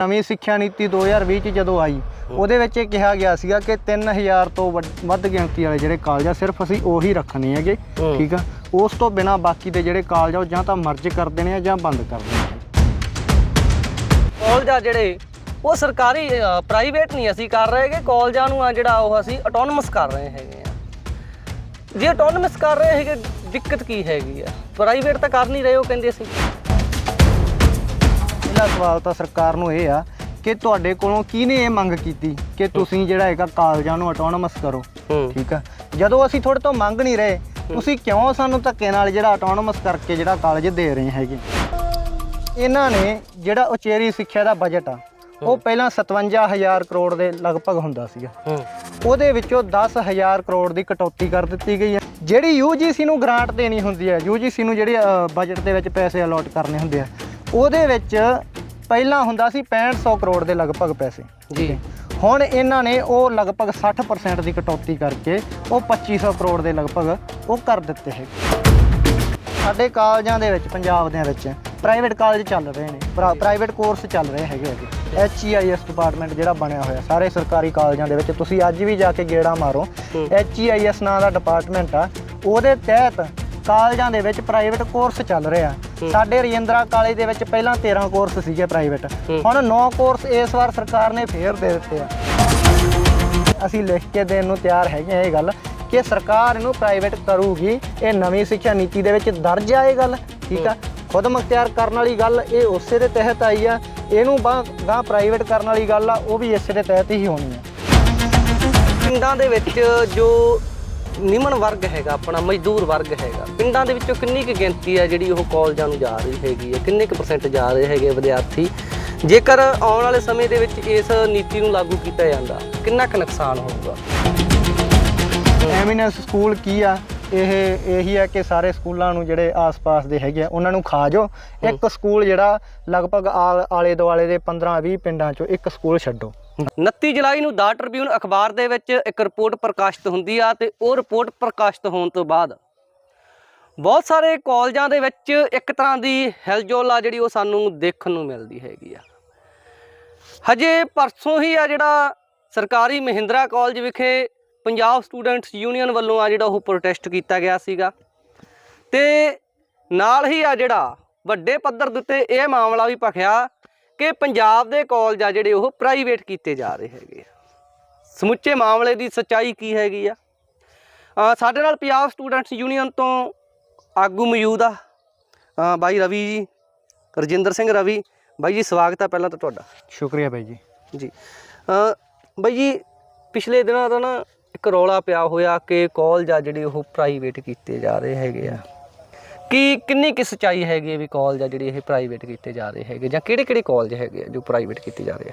ਨਵੀਂ ਸਿੱਖਿਆ ਨੀਤੀ 2020 ਚ ਜਦੋਂ ਆਈ ਉਹਦੇ ਵਿੱਚ ਇਹ ਕਿਹਾ ਗਿਆ ਸੀਗਾ ਕਿ 3000 ਤੋਂ ਵੱਡ- ਵੱਧ ਗਿਣਤੀ ਵਾਲੇ ਜਿਹੜੇ ਕਾਲਜ ਆ ਸਿਰਫ ਅਸੀਂ ਉਹੀ ਰੱਖਣੇ ਹੈਗੇ ਹੂੰ। ਠੀਕ ਆ? ਉਸ ਤੋਂ ਬਿਨਾ ਬਾਕੀ ਦੇ ਜਿਹੜੇ ਕਾਲਜ ਆ ਉਹ ਜਾਂ ਤਾਂ ਮਰਜ ਕਰ ਦੇਣੇ ਆ ਜਾਂ ਬੰਦ ਕਰ ਦੇਣੇ ਆ। ਕਾਲਜ ਆ ਜਿਹੜੇ ਉਹ ਸਰਕਾਰੀ ਪ੍ਰਾਈਵੇਟ ਨਹੀਂ ਅਸੀਂ ਕਰ ਰਹੇ ਹੈਗੇ ਕਾਲਜਾਂ ਨੂੰ ਆ ਜਿਹੜਾ ਉਹ ਅਸੀਂ ਆਟੋਨਮਸ ਕਰ ਰਹੇ ਹੈਗੇ ਆ। ਜੇ ਆਟੋਨਮਸ ਕਰ ਰਹੇ ਹੈਗੇ ਦਿੱਕਤ ਕੀ ਹੈਗੀ ਆ? ਪ੍ਰਾਈਵੇਟ ਤਾਂ ਕਰ ਨਹੀਂ ਰਹੇ ਉਹ ਕਹਿੰਦੇ ਅਸੀਂ। ਪਹਿਲਾ ਸਵਾਲ ਤਾਂ ਸਰਕਾਰ ਨੂੰ ਇਹ ਆ ਕਿ ਤੁਹਾਡੇ ਕੋਲੋਂ ਕਿਹਨੇ ਇਹ ਮੰਗ ਕੀਤੀ ਕਿ ਤੁਸੀਂ ਜਿਹੜਾ ਹੈਗਾ ਕਾਲਜਾਂ ਨੂੰ ਆਟੋਨਮਸ ਕਰੋ ਠੀਕ ਆ? ਜਦੋਂ ਅਸੀਂ ਤੁਹਾਡੇ ਤੋਂ ਮੰਗ ਨਹੀਂ ਰਹੇ ਤੁਸੀਂ ਕਿਉਂ ਸਾਨੂੰ ਧੱਕੇ ਨਾਲ ਜਿਹੜਾ ਆਟੋਨਮਸ ਕਰਕੇ ਜਿਹੜਾ ਕਾਲਜ ਦੇ ਰਹੇ ਹੈਗੇ? ਇਹਨਾਂ ਨੇ ਜਿਹੜਾ ਉਚੇਰੀ ਸਿੱਖਿਆ ਦਾ ਬਜਟ ਆ ਉਹ ਪਹਿਲਾਂ 57000 ਕਰੋੜ ਦੇ ਲਗਭਗ ਹੁੰਦਾ ਸੀਗਾ। ਉਹਦੇ ਵਿੱਚੋਂ 10000 ਕਰੋੜ ਦੀ ਕਟੌਤੀ ਕਰ ਦਿੱਤੀ ਗਈ ਹੈ ਜਿਹੜੀ UGC ਨੂੰ ਗ੍ਰਾਂਟ ਦੇਣੀ ਹੁੰਦੀ ਹੈ UGC ਨੂੰ ਜਿਹੜੇ ਬਜਟ ਦੇ ਵਿੱਚ ਪੈਸੇ ਅਲੋਟ ਕਰਨੇ ਹੁੰਦੇ ਆ ਉਹਦੇ ਵਿੱਚ ਪਹਿਲਾਂ ਹੁੰਦਾ ਸੀ 6500 ਕਰੋੜ ਦੇ ਲਗਭਗ ਪੈਸੇ ਜੀ। ਹੁਣ ਇਹਨਾਂ ਨੇ ਉਹ ਲਗਭਗ 60% ਦੀ ਕਟੌਤੀ ਕਰਕੇ ਉਹ 2500 ਕਰੋੜ ਦੇ ਲਗਭਗ ਉਹ ਕਰ ਦਿੱਤੇ ਹੈ ਸਾਡੇ ਕਾਲਜਾਂ ਦੇ ਵਿੱਚ ਪੰਜਾਬ ਦੇ ਵਿੱਚ ਪ੍ਰਾਈਵੇਟ ਕਾਲਜ ਚੱਲ ਰਹੇ ਨੇ ਪ੍ਰਾਈਵੇਟ ਕੋਰਸ ਚੱਲ ਰਹੇ ਹੈਗੇ ਹੈਗੇ। HEIS ਡਿਪਾਰਟਮੈਂਟ ਜਿਹੜਾ ਬਣਿਆ ਹੋਇਆ ਸਾਰੇ ਸਰਕਾਰੀ ਕਾਲਜਾਂ ਦੇ ਵਿੱਚ ਤੁਸੀਂ ਅੱਜ ਵੀ ਜਾ ਕੇ ਗੇੜਾ ਮਾਰੋ। ਹੂੰ। HEIS ਨਾਂ ਦਾ ਡਿਪਾਰਟਮੈਂਟ ਆ ਉਹਦੇ ਤਹਿਤ ਕਾਲਜਾਂ ਦੇ ਵਿੱਚ ਪ੍ਰਾਈਵੇਟ ਕੋਰਸ ਚੱਲ ਰਿਹਾ। ਸਾਡੇ ਰਜਿੰਦਰਾ ਕਾਲਜ ਦੇ ਵਿੱਚ ਪਹਿਲਾਂ 13 ਕੋਰਸ ਸੀਗੇ ਪ੍ਰਾਈਵੇਟ। ਹੁਣ 9 ਕੋਰਸ ਇਸ ਵਾਰ ਸਰਕਾਰ ਨੇ ਫੇਰ ਦੇ ਦਿੱਤੇ ਆ। ਅਸੀਂ ਲਿਖ ਕੇ ਦੇਣ ਨੂੰ ਤਿਆਰ ਹੈਗੇ ਆ ਇਹ ਗੱਲ ਕਿ ਸਰਕਾਰ ਇਹਨੂੰ ਪ੍ਰਾਈਵੇਟ ਕਰੂਗੀ ਇਹ ਨਵੀਂ ਸਿੱਖਿਆ ਨੀਤੀ ਦੇ ਵਿੱਚ ਦਰਜ ਆ ਇਹ ਗੱਲ ਠੀਕ ਆ? ਖੁਦ ਮੁਖਤਿਆਰ ਕਰਨ ਵਾਲੀ ਗੱਲ ਇਹ ਉਸੇ ਦੇ ਤਹਿਤ ਆਈ ਆ ਇਹਨੂੰ ਗਾਂ ਪ੍ਰਾਈਵੇਟ ਕਰਨ ਵਾਲੀ ਗੱਲ ਆ ਉਹ ਵੀ ਇਸੇ ਦੇ ਤਹਿਤ ਹੀ ਹੋਣੀ ਆ। ਪਿੰਡਾਂ ਦੇ ਵਿੱਚ ਜੋ ਨਿਮਨ ਵਰਗ ਹੈਗਾ ਆਪਣਾ ਮਜ਼ਦੂਰ ਵਰਗ ਹੈਗਾ। ਪਿੰਡਾਂ ਦੇ ਵਿੱਚੋਂ ਕਿੰਨੀ ਕੁ ਗਿਣਤੀ ਹੈ ਜਿਹੜੀ ਉਹ ਕਾਲਜਾਂ ਨੂੰ ਜਾ ਰਹੀ ਹੈਗੀ ਹੈ? ਕਿੰਨੇ ਕੁ ਪਰਸੈਂਟ ਜਾ ਰਹੇ ਹੈਗੇ ਵਿਦਿਆਰਥੀ? ਜੇਕਰ ਆਉਣ ਵਾਲੇ ਸਮੇਂ ਦੇ ਵਿੱਚ ਇਸ ਨੀਤੀ ਨੂੰ ਲਾਗੂ ਕੀਤਾ ਜਾਂਦਾ ਕਿੰਨਾ ਕੁ ਨੁਕਸਾਨ ਹੋਊਗਾ? ਐਮੀਨੈਂਸ ਸਕੂਲ ਕੀ ਆ? ਇਹ ਇਹੀ ਹੈ ਕਿ ਸਾਰੇ ਸਕੂਲਾਂ ਨੂੰ ਜਿਹੜੇ ਆਸ-ਪਾਸ ਦੇ ਹੈਗੇ ਆ ਉਹਨਾਂ ਨੂੰ ਖਾ ਜਾਓ ਇੱਕ ਸਕੂਲ ਜਿਹੜਾ ਲਗਭਗ ਆਲੇ ਦੁਆਲੇ ਦੇ 15-20 ਪਿੰਡਾਂ ਚੋਂ ਇੱਕ ਸਕੂਲ ਛੱਡੋ। 29 ਜੁਲਾਈ ਨੂੰ ਦਾ ਟ੍ਰਿਬਿਊਨ ਅਖਬਾਰ ਦੇ ਵਿੱਚ ਇੱਕ ਰਿਪੋਰਟ ਪ੍ਰਕਾਸ਼ਿਤ ਹੁੰਦੀ ਆ ਤੇ ਉਹ ਰਿਪੋਰਟ ਪ੍ਰਕਾਸ਼ਿਤ ਹੋਣ ਤੋਂ ਬਾਅਦ ਬਹੁਤ ਸਾਰੇ ਕਾਲਜਾਂ ਦੇ ਵਿੱਚ ਇੱਕ ਤਰ੍ਹਾਂ ਦੀ ਹਿਲਜੋਲ ਆ ਜਿਹੜੀ ਉਹ ਸਾਨੂੰ ਦੇਖਣ ਨੂੰ ਮਿਲਦੀ ਹੈਗੀ ਆ। ਹਜੇ ਪਰਸੋਂ ਹੀ ਆ ਜਿਹੜਾ ਸਰਕਾਰੀ ਮਹਿੰਦਰਾ ਕਾਲਜ ਵਿਖੇ ਪੰਜਾਬ ਸਟੂਡੈਂਟਸ ਯੂਨੀਅਨ ਵੱਲੋਂ ਆ ਜਿਹੜਾ ਉਹ ਪ੍ਰੋਟੈਸਟ ਕੀਤਾ ਗਿਆ ਸੀਗਾ। ਤੇ ਨਾਲ ਹੀ ਆ ਜਿਹੜਾ ਵੱਡੇ ਪੱਧਰ ਦੇ ਉੱਤੇ ਇਹ ਮਾਮਲਾ ਵੀ ਭਖਿਆ ਕਿ ਪੰਜਾਬ ਦੇ ਕਾਲਜ ਆ ਜਿਹੜੇ ਉਹ ਪ੍ਰਾਈਵੇਟ ਕੀਤੇ ਜਾ ਰਹੇ ਹੈਗੇ ਆ। ਸਮੁੱਚੇ ਮਾਮਲੇ ਦੀ ਸੱਚਾਈ ਕੀ ਹੈਗੀ ਆ? ਸਾਡੇ ਨਾਲ ਪੰਜਾਬ ਸਟੂਡੈਂਟਸ ਯੂਨੀਅਨ ਤੋਂ ਆਗੂ ਮੌਜੂਦ ਆ। ਬਾਈ ਰਵੀ ਜੀ ਰਜਿੰਦਰ ਸਿੰਘ ਰਵੀ। ਬਾਈ ਜੀ ਸਵਾਗਤ ਹੈ ਪਹਿਲਾਂ ਤਾਂ ਤੁਹਾਡਾ। ਸ਼ੁਕਰੀਆ ਬਾਈ ਜੀ। ਜੀ। ਬਾਈ ਜੀ ਪਿਛਲੇ ਦਿਨਾਂ ਤੋਂ ਨਾ ਇੱਕ ਰੌਲਾ ਪਿਆ ਹੋਇਆ ਕਿ ਕਾਲਜ ਆ ਜਿਹੜੇ ਉਹ ਪ੍ਰਾਈਵੇਟ ਕੀਤੇ ਜਾ ਰਹੇ ਹੈਗੇ ਆ। ਕੀ ਕਿੰਨੀ ਕਿ ਸਚਾਈ ਹੈਗੀ ਹੈ ਵੀ ਕਾਲਜ ਆ ਜਿਹੜੇ ਇਹ ਪ੍ਰਾਈਵੇਟ ਕੀਤੇ ਜਾ ਰਹੇ ਹੈਗੇ? ਜਾਂ ਕਿਹੜੇ ਕਿਹੜੇ ਕਾਲਜ ਹੈਗੇ ਆ ਜੋ ਪ੍ਰਾਈਵੇਟ ਕੀਤੇ ਜਾ ਰਹੇ ਆ?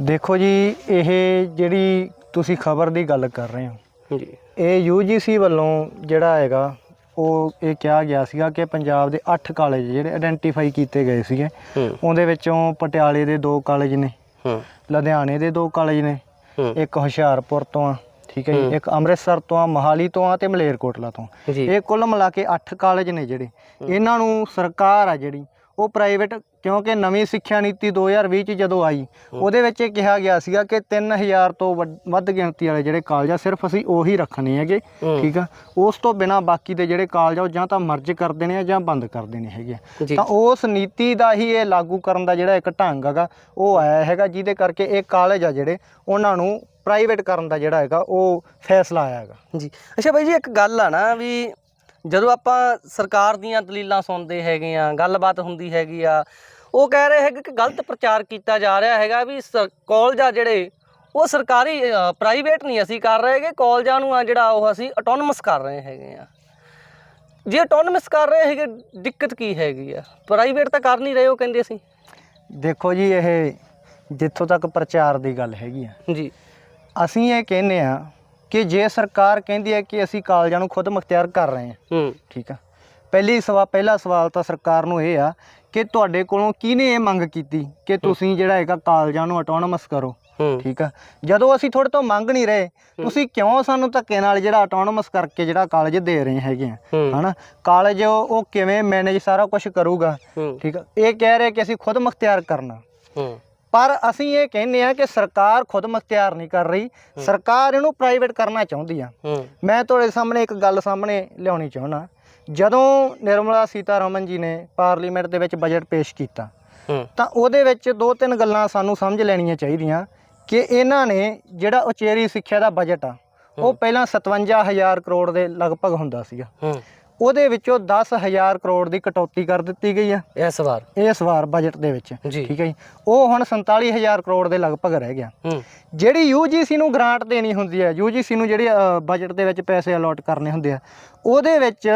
ਦੇਖੋ ਜੀ ਇਹ ਜਿਹੜੀ ਤੁਸੀਂ ਖਬਰ ਦੀ ਗੱਲ ਕਰ ਰਹੇ ਹੋ ਜੀ ਇਹ UGC ਵੱਲੋਂ ਜਿਹੜਾ ਹੈਗਾ ਉਹ ਇਹ ਕਿਹਾ ਗਿਆ ਸੀਗਾ ਕਿ ਪੰਜਾਬ ਦੇ 8 ਕਾਲਜ ਜਿਹੜੇ ਆਇਡੈਂਟੀਫਾਈ ਕੀਤੇ ਗਏ ਸੀਗੇ ਹੂੰ। ਉਹਦੇ ਵਿੱਚੋਂ ਪਟਿਆਲੇ ਦੇ ਦੋ ਕਾਲਜ ਨੇ ਹੂੰ। ਲੁਧਿਆਣੇ ਦੇ ਦੋ ਕਾਲਜ ਨੇ ਹੂੰ। ਇੱਕ ਹੁਸ਼ਿਆਰਪੁਰ ਤੋਂ ਆ ਠੀਕ ਹੈ। ਜੀ? ਇੱਕ ਅੰਮ੍ਰਿਤਸਰ ਤੋਂ ਆ ਮਹਾਲੀ ਤੋਂ ਆ ਤੇ ਮਲੇਰਕੋਟਲਾ ਤੋਂ ਇਹ ਕੁੱਲ ਮਿਲਾ ਕੇ 8 ਕਾਲਜ ਨੇ ਜਿਹੜੇ। ਇਹਨਾਂ ਨੂੰ ਸਰਕਾਰ ਆ ਜਿਹੜੀ ਉਹ ਪ੍ਰਾਈਵੇਟ ਕਿਉਂਕਿ ਨਵੀਂ ਸਿੱਖਿਆ ਨੀਤੀ 2020 ਚ ਜਦੋਂ ਆਈ ਉਹਦੇ ਵਿੱਚ ਇਹ ਕਿਹਾ ਗਿਆ ਸੀਗਾ ਕਿ 3000 ਤੋਂ ਵੱਧ ਗਿਣਤੀ ਵਾਲੇ ਜਿਹੜੇ ਕਾਲਜ ਆ ਸਿਰਫ ਅਸੀਂ ਉਹੀ ਰੱਖਣੇ ਹੈਗੇ। ਠੀਕ ਆ? ਉਸ ਤੋਂ ਬਿਨਾ ਬਾਕੀ ਦੇ ਜਿਹੜੇ ਕਾਲਜ ਆ ਉਹ ਜਾਂ ਤਾਂ ਮਰਜ ਕਰ ਦੇਣੇ ਆ ਜਾਂ ਬੰਦ ਕਰ ਦੇਣੇ ਹੈਗੇ ਤਾਂ ਉਸ ਨੀਤੀ ਦਾ ਹੀ ਇਹ ਲਾਗੂ ਕਰਨ ਦਾ ਜਿਹੜਾ ਇੱਕ ਢੰਗ ਹੈਗਾ ਉਹ ਆਇਆ ਹੈਗਾ ਜਿਹਦੇ ਕਰਕੇ ਇਹ ਕਾਲਜ ਆ ਜਿਹੜੇ ਉਹਨਾਂ ਨੂੰ ਪ੍ਰਾਈਵੇਟ ਕਰਨ ਦਾ ਜਿਹੜਾ ਹੈਗਾ ਉਹ ਫੈਸਲਾ ਆਇਆ ਹੈਗਾ। ਜੀ। ਅੱਛਾ ਬਾਈ ਜੀ ਇੱਕ ਗੱਲ ਆ ਨਾ ਵੀ ਜਦੋਂ ਆਪਾਂ ਸਰਕਾਰ ਦੀਆਂ ਦਲੀਲਾਂ ਸੁਣਦੇ ਹੈਗੇ ਆ ਗੱਲਬਾਤ ਹੁੰਦੀ ਹੈਗੀ ਆ ਉਹ ਕਹਿ ਰਹੇ ਹੈਗੇ ਕਿ ਗਲਤ ਪ੍ਰਚਾਰ ਕੀਤਾ ਜਾ ਰਿਹਾ ਹੈਗਾ ਵੀ ਕਾਲਜ ਆ ਜਿਹੜੇ ਉਹ ਸਰਕਾਰੀ ਪ੍ਰਾਈਵੇਟ ਨਹੀਂ ਅਸੀਂ ਕਰ ਰਹੇ ਹੈਗੇ ਕਾਲਜਾਂ ਨੂੰ ਆ ਜਿਹੜਾ ਉਹ ਅਸੀਂ ਆਟੋਨਮਸ ਕਰ ਰਹੇ ਹੈਗੇ ਆ। ਜੇ ਆਟੋਨਮਸ ਕਰ ਰਹੇ ਹੈਗੇ ਦਿੱਕਤ ਕੀ ਹੈਗੀ ਆ? ਪ੍ਰਾਈਵੇਟ ਤਾਂ ਕਰ ਨਹੀਂ ਰਹੇ ਉਹ ਕਹਿੰਦੇ ਅਸੀਂ। ਦੇਖੋ ਜੀ ਇਹ ਜਿੱਥੋਂ ਤੱਕ ਪ੍ਰਚਾਰ ਦੀ ਗੱਲ ਹੈਗੀ ਆ ਜੀ। ਅਸੀਂ ਇਹ ਕਹਿੰਦੇ ਆ ਕਿ ਜੇ ਸਰਕਾਰ ਕਹਿੰਦੀ ਹੈ ਕਿ ਅਸੀਂ ਕਾਲਜਾਂ ਨੂੰ ਖੁਦ ਮੁਖਤਿਆਰ ਕਰ ਰਹੇ ਹਾਂ ਹੂੰ। ਠੀਕ ਆ। ਪਹਿਲੀ ਸਵਾ ਪਹਿਲਾ ਸਵਾਲ ਤਾਂ ਸਰਕਾਰ ਨੂੰ ਇਹ ਆ ਕਿ ਤੁਹਾਡੇ ਕੋਲੋਂ ਕਿਹਨੇ ਇਹ ਮੰਗ ਕੀਤੀ ਕਿ ਤੁਸੀਂ ਜਿਹੜਾ ਹੈਗਾ ਕਾਲਜਾਂ ਨੂੰ ਆਟੋਨਮਸ ਕਰੋ ਹੂੰ। ਠੀਕ ਆ। ਜਦੋਂ ਅਸੀਂ ਤੁਹਾਡੇ ਤੋਂ ਮੰਗ ਨਹੀਂ ਰਹੇ ਤੁਸੀਂ ਕਿਉਂ ਸਾਨੂੰ ਧੱਕੇ ਨਾਲ ਜਿਹੜਾ ਆਟੋਨਮਸ ਕਰਕੇ ਜਿਹੜਾ ਕਾਲਜ ਦੇ ਰਹੇ ਹੈਗੇ ਆ ਹਨਾ? ਕਾਲਜ ਉਹ ਉਹ ਕਿਵੇਂ ਮੈਨੇਜ ਸਾਰਾ ਕੁਝ ਕਰੂਗਾ ਠੀਕ ਆ। ਇਹ ਕਹਿ ਰਹੇ ਕਿ ਅਸੀਂ ਖੁਦ ਮੁਖਤਿਆਰ ਕਰਨਾ। ਹੂੰ। ਪਰ ਅਸੀਂ ਇਹ ਕਹਿੰਦੇ ਆ ਕਿ ਸਰਕਾਰ ਖੁਦ ਮੁਖਤਿਆਰ ਨਹੀਂ ਕਰ ਰਹੀ। ਸਰਕਾਰ ਇਹਨੂੰ ਪ੍ਰਾਈਵੇਟ ਕਰਨਾ ਚਾਹੁੰਦੀ ਆ। ਮੈਂ ਤੁਹਾਡੇ ਸਾਹਮਣੇ ਇੱਕ ਗੱਲ ਸਾਹਮਣੇ ਲਿਆਉਣੀ ਚਾਹੁੰਦਾ। ਜਦੋਂ ਨਿਰਮਲਾ ਸੀਤਾਰਮਨ ਜੀ ਨੇ ਪਾਰਲੀਮੈਂਟ ਦੇ ਵਿੱਚ ਬਜਟ ਪੇਸ਼ ਕੀਤਾ ਤਾਂ ਉਹਦੇ ਵਿੱਚ ਦੋ ਤਿੰਨ ਗੱਲਾਂ ਸਾਨੂੰ ਸਮਝ ਲੈਣੀਆਂ ਚਾਹੀਦੀਆਂ ਕਿ ਇਹਨਾਂ ਨੇ ਜਿਹੜਾ ਉਚੇਰੀ ਸਿੱਖਿਆ ਦਾ ਬਜਟ ਆ ਉਹ ਪਹਿਲਾਂ 57000 ਕਰੋੜ ਦੇ ਲਗਭਗ ਹੁੰਦਾ ਸੀਗਾ। ਉਹਦੇ ਵਿੱਚੋਂ 10000 ਕਰੋੜ ਦੀ ਕਟੌਤੀ ਕਰ ਦਿੱਤੀ ਗਈ ਆ। ਇਸ ਵਾਰ ਇਸ ਵਾਰ ਬਜਟ ਦੇ ਵਿੱਚ। ਠੀਕ ਹੈ ਜੀ। ਉਹ ਹੁਣ 47000 ਕਰੋੜ ਦੇ ਲਗਭਗ ਰਹਿ ਗਿਆ। ਜਿਹੜੀ UGC ਨੂੰ ਗ੍ਰਾਂਟ ਦੇਣੀ ਹੁੰਦੀ ਹੈ UGC ਨੂੰ ਜਿਹੜੇ ਬਜਟ ਦੇ ਵਿੱਚ ਪੈਸੇ ਅਲੋਟ ਕਰਨੇ ਹੁੰਦੇ ਆ ਉਹਦੇ ਵਿੱਚ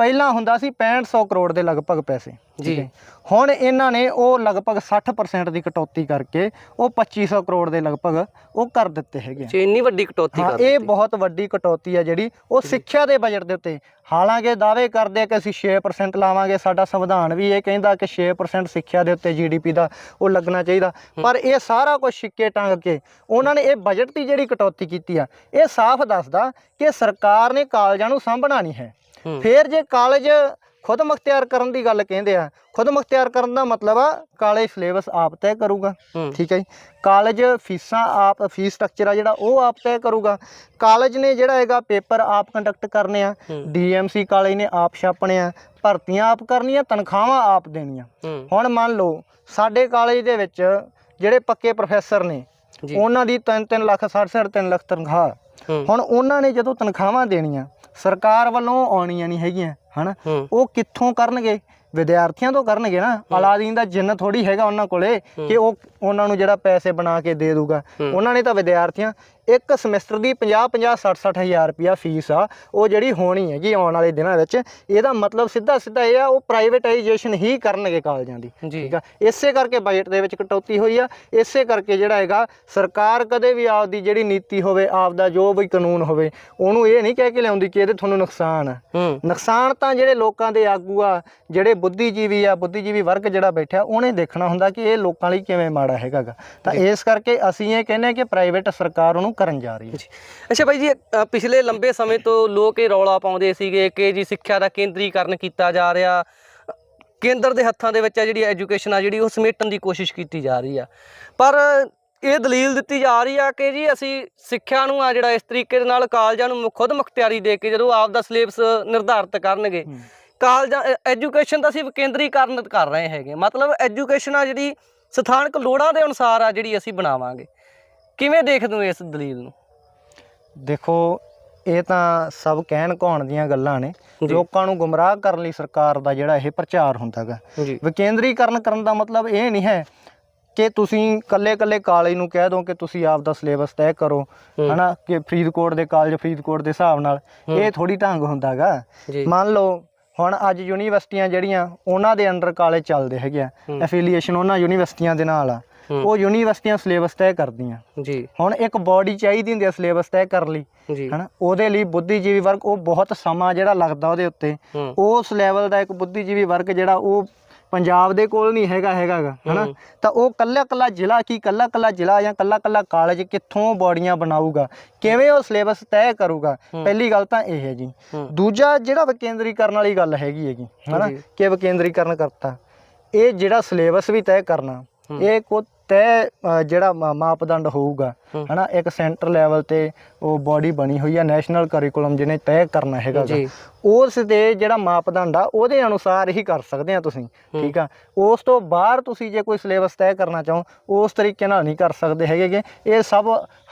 ਪਹਿਲਾਂ ਹੁੰਦਾ ਸੀ 6500 ਕਰੋੜ ਦੇ ਲਗਭਗ ਪੈਸੇ ਜੀ। ਹੁਣ ਇਹਨਾਂ ਨੇ ਉਹ ਲਗਭਗ 60% ਦੀ ਕਟੌਤੀ ਕਰਕੇ ਉਹ 2500 ਕਰੋੜ ਦੇ ਲਗਭਗ ਉਹ ਕਰ ਦਿੱਤੇ ਹੈਗੇ ਆ। ਜੇ ਇੰਨੀ ਵੱਡੀ ਕਟੌਤੀ ਕਰ ਇਹ ਬਹੁਤ ਵੱਡੀ ਕਟੌਤੀ ਹੈ ਜਿਹੜੀ ਉਹ ਸਿੱਖਿਆ ਦੇ ਬਜਟ ਦੇ ਉੱਤੇ। ਹਾਲਾਂਕਿ ਦਾਅਵੇ ਕਰਦੇ ਆ ਕਿ ਅਸੀਂ 6% ਲਾਵਾਂਗੇ ਸਾਡਾ ਸੰਵਿਧਾਨ ਵੀ ਇਹ ਕਹਿੰਦਾ ਕਿ 6% ਸਿੱਖਿਆ ਦੇ ਉੱਤੇ ਜੀਡੀਪੀ ਦਾ ਉਹ ਲੱਗਣਾ ਚਾਹੀਦਾ। ਪਰ ਇਹ ਸਾਰਾ ਕੁਝ ਸਿੱਕੇ ਟੰਗ ਕੇ ਉਹਨਾਂ ਨੇ ਇਹ ਬਜਟ ਦੀ ਜਿਹੜੀ ਕਟੌਤੀ ਕੀਤੀ ਆ ਇਹ ਸਾਫ਼ ਦੱਸਦਾ ਕਿ ਸਰਕਾਰ ਨੇ ਕਾਲਜਾਂ ਨੂੰ ਸਾਂਭਣਾ ਨਹੀਂ ਹੂੰ। ਫਿਰ ਜੇ ਕਾਲਜ ਖੁਦ ਮੁਖਤਿਆਰ ਕਰਨ ਦੀ ਗੱਲ ਕਹਿੰਦੇ ਆ ਖੁਦ ਮੁਖਤਿਆਰ ਕਰਨ ਦਾ ਮਤਲਬ ਆ ਕਾਲਜ ਸਿਲੇਬਸ ਆਪ ਤੈਅ ਕਰੂਗਾ ਠੀਕ ਹੈ ਜੀ? ਕਾਲਜ ਫੀਸਾਂ ਆਪ ਫੀਸ ਸਟਰਕਚਰ ਆ ਜਿਹੜਾ ਉਹ ਆਪ ਤੈਅ ਕਰੂਗਾ। ਕਾਲਜ ਨੇ ਜਿਹੜਾ ਹੈਗਾ ਪੇਪਰ ਆਪ ਕੰਡਕਟ ਕਰਨੇ ਆ। ਡੀਐਮਸੀ ਕਾਲਜ ਨੇ ਆਪ ਛਾਪਣੇ ਆ ਭਰਤੀਆਂ ਆਪ ਕਰਨੀਆਂ ਤਨਖਾਹਾਂ ਆਪ ਦੇਣੀਆਂ। ਹੁਣ ਮੰਨ ਲਓ ਸਾਡੇ ਕਾਲਜ ਦੇ ਵਿੱਚ ਜਿਹੜੇ ਪੱਕੇ ਪ੍ਰੋਫੈਸਰ ਨੇ ਉਹਨਾਂ ਦੀ 3-3 ਲੱਖ 3.5 ਲੱਖ ਤਨਖਾਹ। ਹੁਣ ਉਹਨਾਂ ਨੇ ਜਦੋਂ ਤਨਖਾਹਾਂ ਦੇਣੀਆਂ ਸਰਕਾਰ ਵੱਲੋਂ ਆਉਣੀਆਂ ਨਹੀਂ ਹੈਗੀਆਂ ਹਨਾ? ਉਹ ਕਿੱਥੋਂ ਕਰਨਗੇ? ਵਿਦਿਆਰਥੀਆਂ ਤੋਂ ਕਰਨਗੇ ਨਾ। ਅਲਾਦੀਨ ਦਾ ਜਿੰਨ ਥੋੜੀ ਹੈਗਾ ਉਹਨਾਂ ਕੋਲੇ ਕਿ ਉਹ ਉਹਨਾਂ ਨੂੰ ਜਿਹੜਾ ਪੈਸੇ ਬਣਾ ਕੇ ਦੇ ਦੂਗਾ। ਉਹਨਾਂ ਨੇ ਤਾਂ ਵਿਦਿਆਰਥੀਆਂ ਇੱਕ ਸਮੈਸਟਰ ਦੀ 50 50 60 60 ਹਜ਼ਾਰ ਰੁਪਿਆ ਫੀਸ ਆ ਉਹ ਜਿਹੜੀ ਹੋਣੀ ਹੈਗੀ ਆਉਣ ਵਾਲੇ ਦਿਨਾਂ ਵਿੱਚ ਇਹਦਾ ਮਤਲਬ ਸਿੱਧਾ ਸਿੱਧਾ ਇਹ ਆ ਉਹ ਪ੍ਰਾਈਵੇਟਾਈਜੇਸ਼ਨ ਹੀ ਕਰਨਗੇ ਕਾਲਜਾਂ ਦੀ ਠੀਕ ਆ? ਇਸੇ ਕਰਕੇ ਬਜਟ ਦੇ ਵਿੱਚ ਕਟੌਤੀ ਹੋਈ ਆ ਇਸੇ ਕਰਕੇ ਜਿਹੜਾ ਹੈਗਾ ਸਰਕਾਰ ਕਦੇ ਵੀ ਆਪਦੀ ਜਿਹੜੀ ਨੀਤੀ ਹੋਵੇ ਆਪਦਾ ਜੋ ਵੀ ਕਾਨੂੰਨ ਹੋਵੇ ਉਹਨੂੰ ਇਹ ਨਹੀਂ ਕਹਿ ਕੇ ਲਿਆਉਂਦੀ ਕਿ ਇਹਦੇ ਤੁਹਾਨੂੰ ਨੁਕਸਾਨ ਆ। ਨੁਕਸਾਨ ਤਾਂ ਜਿਹੜੇ ਲੋਕਾਂ ਦੇ ਆਗੂ ਆ ਜਿਹੜੇ ਬੁੱਧੀਜੀਵੀ ਆ ਬੁੱਧੀਜੀਵੀ ਵਰਗ ਜਿਹੜਾ ਬੈਠਾ ਉਹਨੇ ਦੇਖਣਾ ਹੁੰਦਾ ਕਿ ਇਹ ਲੋਕਾਂ ਲਈ ਕਿਵੇਂ ਮਾੜਾ ਹੈਗਾ ਗਾ। ਤਾਂ ਇਸ ਕਰਕੇ ਅਸੀਂ ਇਹ ਕਹਿੰਦੇ ਕਿ ਪ੍ਰਾਈਵੇਟ ਸਰਕਾਰ ਉਹਨੂੰ ਕਰਨ ਜਾ ਰਹੀ ਹੈ। ਅੱਛਾ ਬਾਈ ਜੀ ਅ, ਪਿਛਲੇ ਲੰਬੇ ਸਮੇਂ ਤੋਂ ਲੋਕ ਇਹ ਰੌਲਾ ਪਾਉਂਦੇ ਸੀਗੇ ਕਿ ਜੀ ਸਿੱਖਿਆ ਦਾ ਕੇਂਦਰੀਕਰਨ ਕੀਤਾ ਜਾ ਰਿਹਾ। ਕੇਂਦਰ ਦੇ ਹੱਥਾਂ ਦੇ ਵਿੱਚ ਆ ਜਿਹੜੀ ਐਜੂਕੇਸ਼ਨ ਆ ਜਿਹੜੀ ਉਹ ਸਮੇਟਣ ਦੀ ਕੋਸ਼ਿਸ਼ ਕੀਤੀ ਜਾ ਰਹੀ ਆ। ਪਰ ਇਹ ਦਲੀਲ ਦਿੱਤੀ ਜਾ ਰਹੀ ਆ ਕਿ ਜੀ ਅਸੀਂ ਸਿੱਖਿਆ ਨੂੰ ਆ ਜਿਹੜਾ ਇਸ ਤਰੀਕੇ ਦੇ ਨਾਲ ਕਾਲਜਾਂ ਨੂੰ ਖੁਦ ਮੁਖਤਿਆਰੀ ਦੇ ਕੇ ਜਦੋਂ ਆਪ ਦਾ ਸਿਲੇਬਸ ਨਿਰਧਾਰਿਤ ਕਰਨਗੇ ਕਾਲਜਾਂ ਐਜੂਕੇਸ਼ਨ ਤਾਂ ਅਸੀਂ ਕੇਂਦਰੀਕਰਨ ਕਰ ਰਹੇ ਹੈਗੇ। ਮਤਲਬ ਐਜੂਕੇਸ਼ਨ ਆ ਜਿਹੜੀ ਸਥਾਨਕ ਲੋੜਾਂ ਦੇ ਅਨੁਸਾਰ ਆ ਜਿਹੜੀ ਅਸੀਂ ਬਣਾਵਾਂਗੇ। ਕਿਵੇਂ ਦੇਖਦੇ ਹੋ ਇਸ ਦਲੀਲ ਨੂੰ? ਦੇਖੋ ਇਹ ਤਾਂ ਸਭ ਕਹਿਣ ਕਹਾਉਣ ਦੀਆਂ ਗੱਲਾਂ ਨੇ। ਲੋਕਾਂ ਨੂੰ ਗੁੰਮਰਾਹ ਕਰਨ ਲਈ ਸਰਕਾਰ ਦਾ ਜਿਹੜਾ ਇਹ ਪ੍ਰਚਾਰ ਹੁੰਦਾਗਾ ਜੀ। ਵਿਕੇਂਦਰੀਕਰਨ ਕਰਨ ਦਾ ਮਤਲਬ ਇਹ ਨਹੀਂ ਹੈ ਕਿ ਤੁਸੀਂ ਕੱਲੇ-ਕੱਲੇ ਕਾਲਜ ਨੂੰ ਕਹਿ ਦੋ ਕਿ ਤੁਸੀਂ ਆਪ ਦਾ ਸਿਲੇਬਸ ਤੈਅ ਕਰੋ। ਹਨਾ ਕਿ ਫਰੀਦਕੋਟ ਦੇ ਕਾਲਜ ਫਰੀਦਕੋਟ ਦੇ ਹਿਸਾਬ ਨਾਲ। ਇਹ ਥੋੜੀ ਢੰਗ ਹੁੰਦਾਗਾ ਜੀ। ਮੰਨ ਲਓ ਹੁਣ ਅੱਜ ਯੂਨੀਵਰਸਿਟੀਆਂ ਜਿਹੜੀਆਂ ਉਹਨਾਂ ਦੇ ਅੰਡਰ ਕਾਲਜ ਚੱਲਦੇ ਹੈਗੇ ਆ। ਐਫੀਲੀਏਸ਼ਨ ਉਹਨਾਂ ਯੂਨੀਵਰਸਿਟੀਆਂ ਦੇ ਨਾਲ ਆ। ਉਹ ਯੂਨੀਵਰਸਿਟੀਆਂ ਸਿਲੇਬਸ ਤੈਅ ਕਰਦੀਆਂ। ਜੀ। ਹੁਣ ਇੱਕ ਬਾਡੀ ਚਾਹੀਦੀ ਹੁੰਦੀ ਹੈ ਸਿਲੇਬਸ ਤੈਅ ਕਰਨ ਲਈ। ਹਨਾ? ਉਹਦੇ ਲਈ ਬੁੱਧੀਜੀਵੀ ਵਰਗ ਉਹ ਬਹੁਤ ਸਮਾਂ ਜਿਹੜਾ ਲੱਗਦਾ ਉਹਦੇ ਉੱਤੇ। ਉਸ ਲੈਵਲ ਦਾ ਇੱਕ ਬੁੱਧੀਜੀਵੀ ਵਰਗ ਜਿਹੜਾ ਉਹ ਪੰਜਾਬ ਦੇ ਕੋਲ ਨਹੀਂ ਹੈਗਾ ਹੈਗਾ ਗਾ, ਹਨਾ। ਤਾਂ ਉਹ ਕੱਲਾ ਕੱਲਾ ਜ਼ਿਲ੍ਹਾ ਕੀ? ਕੱਲਾ ਕੱਲਾ ਜ਼ਿਲ੍ਹਾ ਜਾਂ ਕੱਲਾ ਕੱਲਾ ਕਾਲਜ ਕਿੱਥੋਂ ਬੋਡੀਆਂ ਬਣਾਊਗਾ? ਕਿਵੇਂ ਉਹ ਸਿਲੇਬਸ ਤੈਅ ਕਰੂਗਾ। ਪਹਿਲੀ ਗੱਲ ਤਾਂ ਇਹ ਹੈ ਜੀ। ਦੂਜਾ ਜਿਹੜਾ ਵਿਕੇਂਦਰੀਕਰਨ ਵਾਲੀ ਗੱਲ ਹੈਗੀ ਹੈਗੀ ਹਨਾ। ਕਿ ਵਿਕੇਂਦਰੀਕਰਨ ਕਰਤਾ। ਇਹ ਜਿਹੜਾ ਸਿਲੇਬਸ ਵੀ ਤੈਅ ਕਰਨਾ। ਇਹ ਕੋ ਅ, ਜਿਹੜਾ ਮਾ- ਮਾਪਦੰਡ ਹੋਊਗਾ। ਹਨਾ ਇੱਕ ਸੈਂਟਰ ਲੈਵਲ ਤੇ ਉਹ ਬਾਡੀ ਬਣੀ ਹੋਈ ਆ ਨੈਸ਼ਨਲ ਕਰਿਕੂਲਮ ਜਿਹਨੇ ਤੈਅ ਕਰਨਾ ਹੈਗਾ ਗਾ। ਜੀ। ਉਸ ਦੇ ਜਿਹੜਾ ਮਾਪਦੰਡ ਆ ਉਹਦੇ ਅਨੁਸਾਰ ਹੀ ਕਰ ਸਕਦੇ ਆ ਤੁਸੀਂ ਠੀਕ ਆ? ਉਸ ਤੋਂ ਬਾਹਰ ਤੁਸੀਂ ਜੇ ਕੋਈ ਸਿਲੇਬਸ ਤੈਅ ਕਰਨਾ ਚਾਹੋ ਉਸ ਤਰੀਕੇ ਨਾਲ ਨਹੀਂ ਕਰ ਸਕਦੇ ਹੈਗੇਗੇ ਇਹ ਸਭ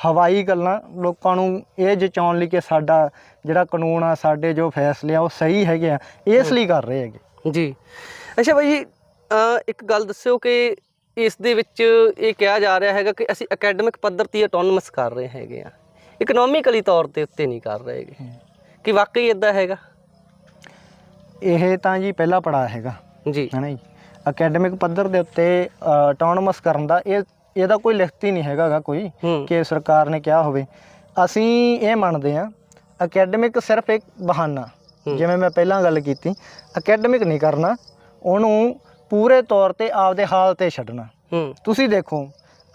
ਹਵਾਈ ਗੱਲਾਂ ਲੋਕਾਂ ਨੂੰ ਇਹ ਜਚਾਉਣ ਲਈ ਕਿ ਸਾਡਾ ਜਿਹੜਾ ਕਾਨੂੰਨ ਆ ਸਾਡੇ ਜੋ ਫੈਸਲੇ ਆ ਉਹ ਸਹੀ ਹੈਗੇ ਆ। ਇਸ ਲਈ ਕਰ ਰਹੇ ਹੈਗੇ। ਜੀ। ਅੱਛਾ ਬਾਈ ਜੀ ਅ, ਇੱਕ ਗੱਲ ਦੱਸਿਓ ਕਿ ਇਸ ਦੇ ਵਿੱਚ ਇਹ ਕਿਹਾ ਜਾ ਰਿਹਾ ਹੈਗਾ ਕਿ ਅਸੀਂ ਅਕੈਡਮਿਕ ਪੱਧਰ ਤੇ ਆਟੋਨਮਸ ਕਰ ਰਹੇ ਹੈਗੇ ਆ ਇਕਨੋਮਿਕਲੀ ਤੌਰ ਤੇ ਉੱਤੇ ਨਹੀਂ ਕਰ ਰਹੇ ਹੈਗੇ। ਕਿ ਵਾਕਈ ਇਦਾਂ ਹੈਗਾ? ਇਹ ਤਾਂ ਜੀ ਪਹਿਲਾ ਪੜਾਅ ਹੈਗਾ। ਜੀ। ਹੈ ਨਾ ਜੀ? ਅਕੈਡਮਿਕ ਪੱਧਰ ਦੇ ਉੱਤੇ ਆਟੋਨਮਸ ਕਰਨ ਦਾ ਇਹ ਇਹਦਾ ਕੋਈ ਲਿਖਤ ਨਹੀਂ ਹੈਗਾ ਗਾ ਕੋਈ ਕਿ ਸਰਕਾਰ ਨੇ ਕਿਹਾ ਹੋਵੇ। ਅਸੀਂ ਇਹ ਮੰਨਦੇ ਹਾਂ ਅਕੈਡਮਿਕ ਸਿਰਫ ਇੱਕ ਬਹਾਨਾ। ਜਿਵੇਂ ਮੈਂ ਪਹਿਲਾਂ ਗੱਲ ਕੀਤੀ ਅਕੈਡਮਿਕ ਨਹੀਂ ਕਰਨਾ ਉਹਨੂੰ ਪੂਰੇ ਤੌਰ ਤੇ ਆਪਦੇ ਹਾਲ ਤੇ ਛੱਡਣਾ। ਹੂੰ। ਤੁਸੀਂ ਦੇਖੋ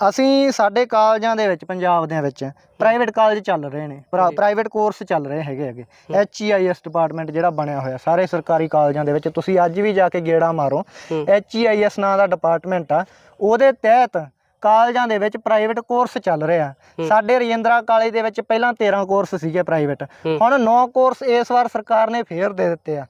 ਅਸੀਂ ਸਾਡੇ ਕਾਲਜਾਂ ਦੇ ਵਿੱਚ ਪੰਜਾਬ ਦੇ ਵਿੱਚ ਪ੍ਰਾਈਵੇਟ ਕਾਲਜ ਚੱਲ ਰਹੇ ਨੇ। ਪ੍ਰਾਈਵੇਟ ਕੋਰਸ ਚੱਲ ਰਹੇ ਹੈਗੇ ਹੈਗੇ। ਐਚਈਆਈਐਸ ਡਿਪਾਰਟਮੈਂਟ ਜਿਹੜਾ ਬਣਿਆ ਹੋਇਆ ਸਾਰੇ ਸਰਕਾਰੀ ਕਾਲਜਾਂ ਦੇ ਵਿੱਚ ਤੁਸੀਂ ਅੱਜ ਵੀ ਜਾ ਕੇ ਗੇੜਾ ਮਾਰੋ। ਐਚਈਆਈਐਸ ਨਾਂ ਦਾ ਡਿਪਾਰਟਮੈਂਟ ਆ ਉਹਦੇ ਤਹਿਤ ਕਾਲਜਾਂ ਦੇ ਵਿੱਚ ਪ੍ਰਾਈਵੇਟ ਕੋਰਸ ਚੱਲ ਰਿਹਾ। ਸਾਡੇ ਰਜਿੰਦਰਾ ਕਾਲਜ ਦੇ ਵਿੱਚ ਪਹਿਲਾਂ 13 ਕੋਰਸ ਸੀਗੇ ਪ੍ਰਾਈਵੇਟ। ਹੁਣ 9 ਕੋਰਸ ਇਸ ਵਾਰ ਸਰਕਾਰ ਨੇ ਫੇਰ ਦੇ ਦਿੱਤੇ ਆ।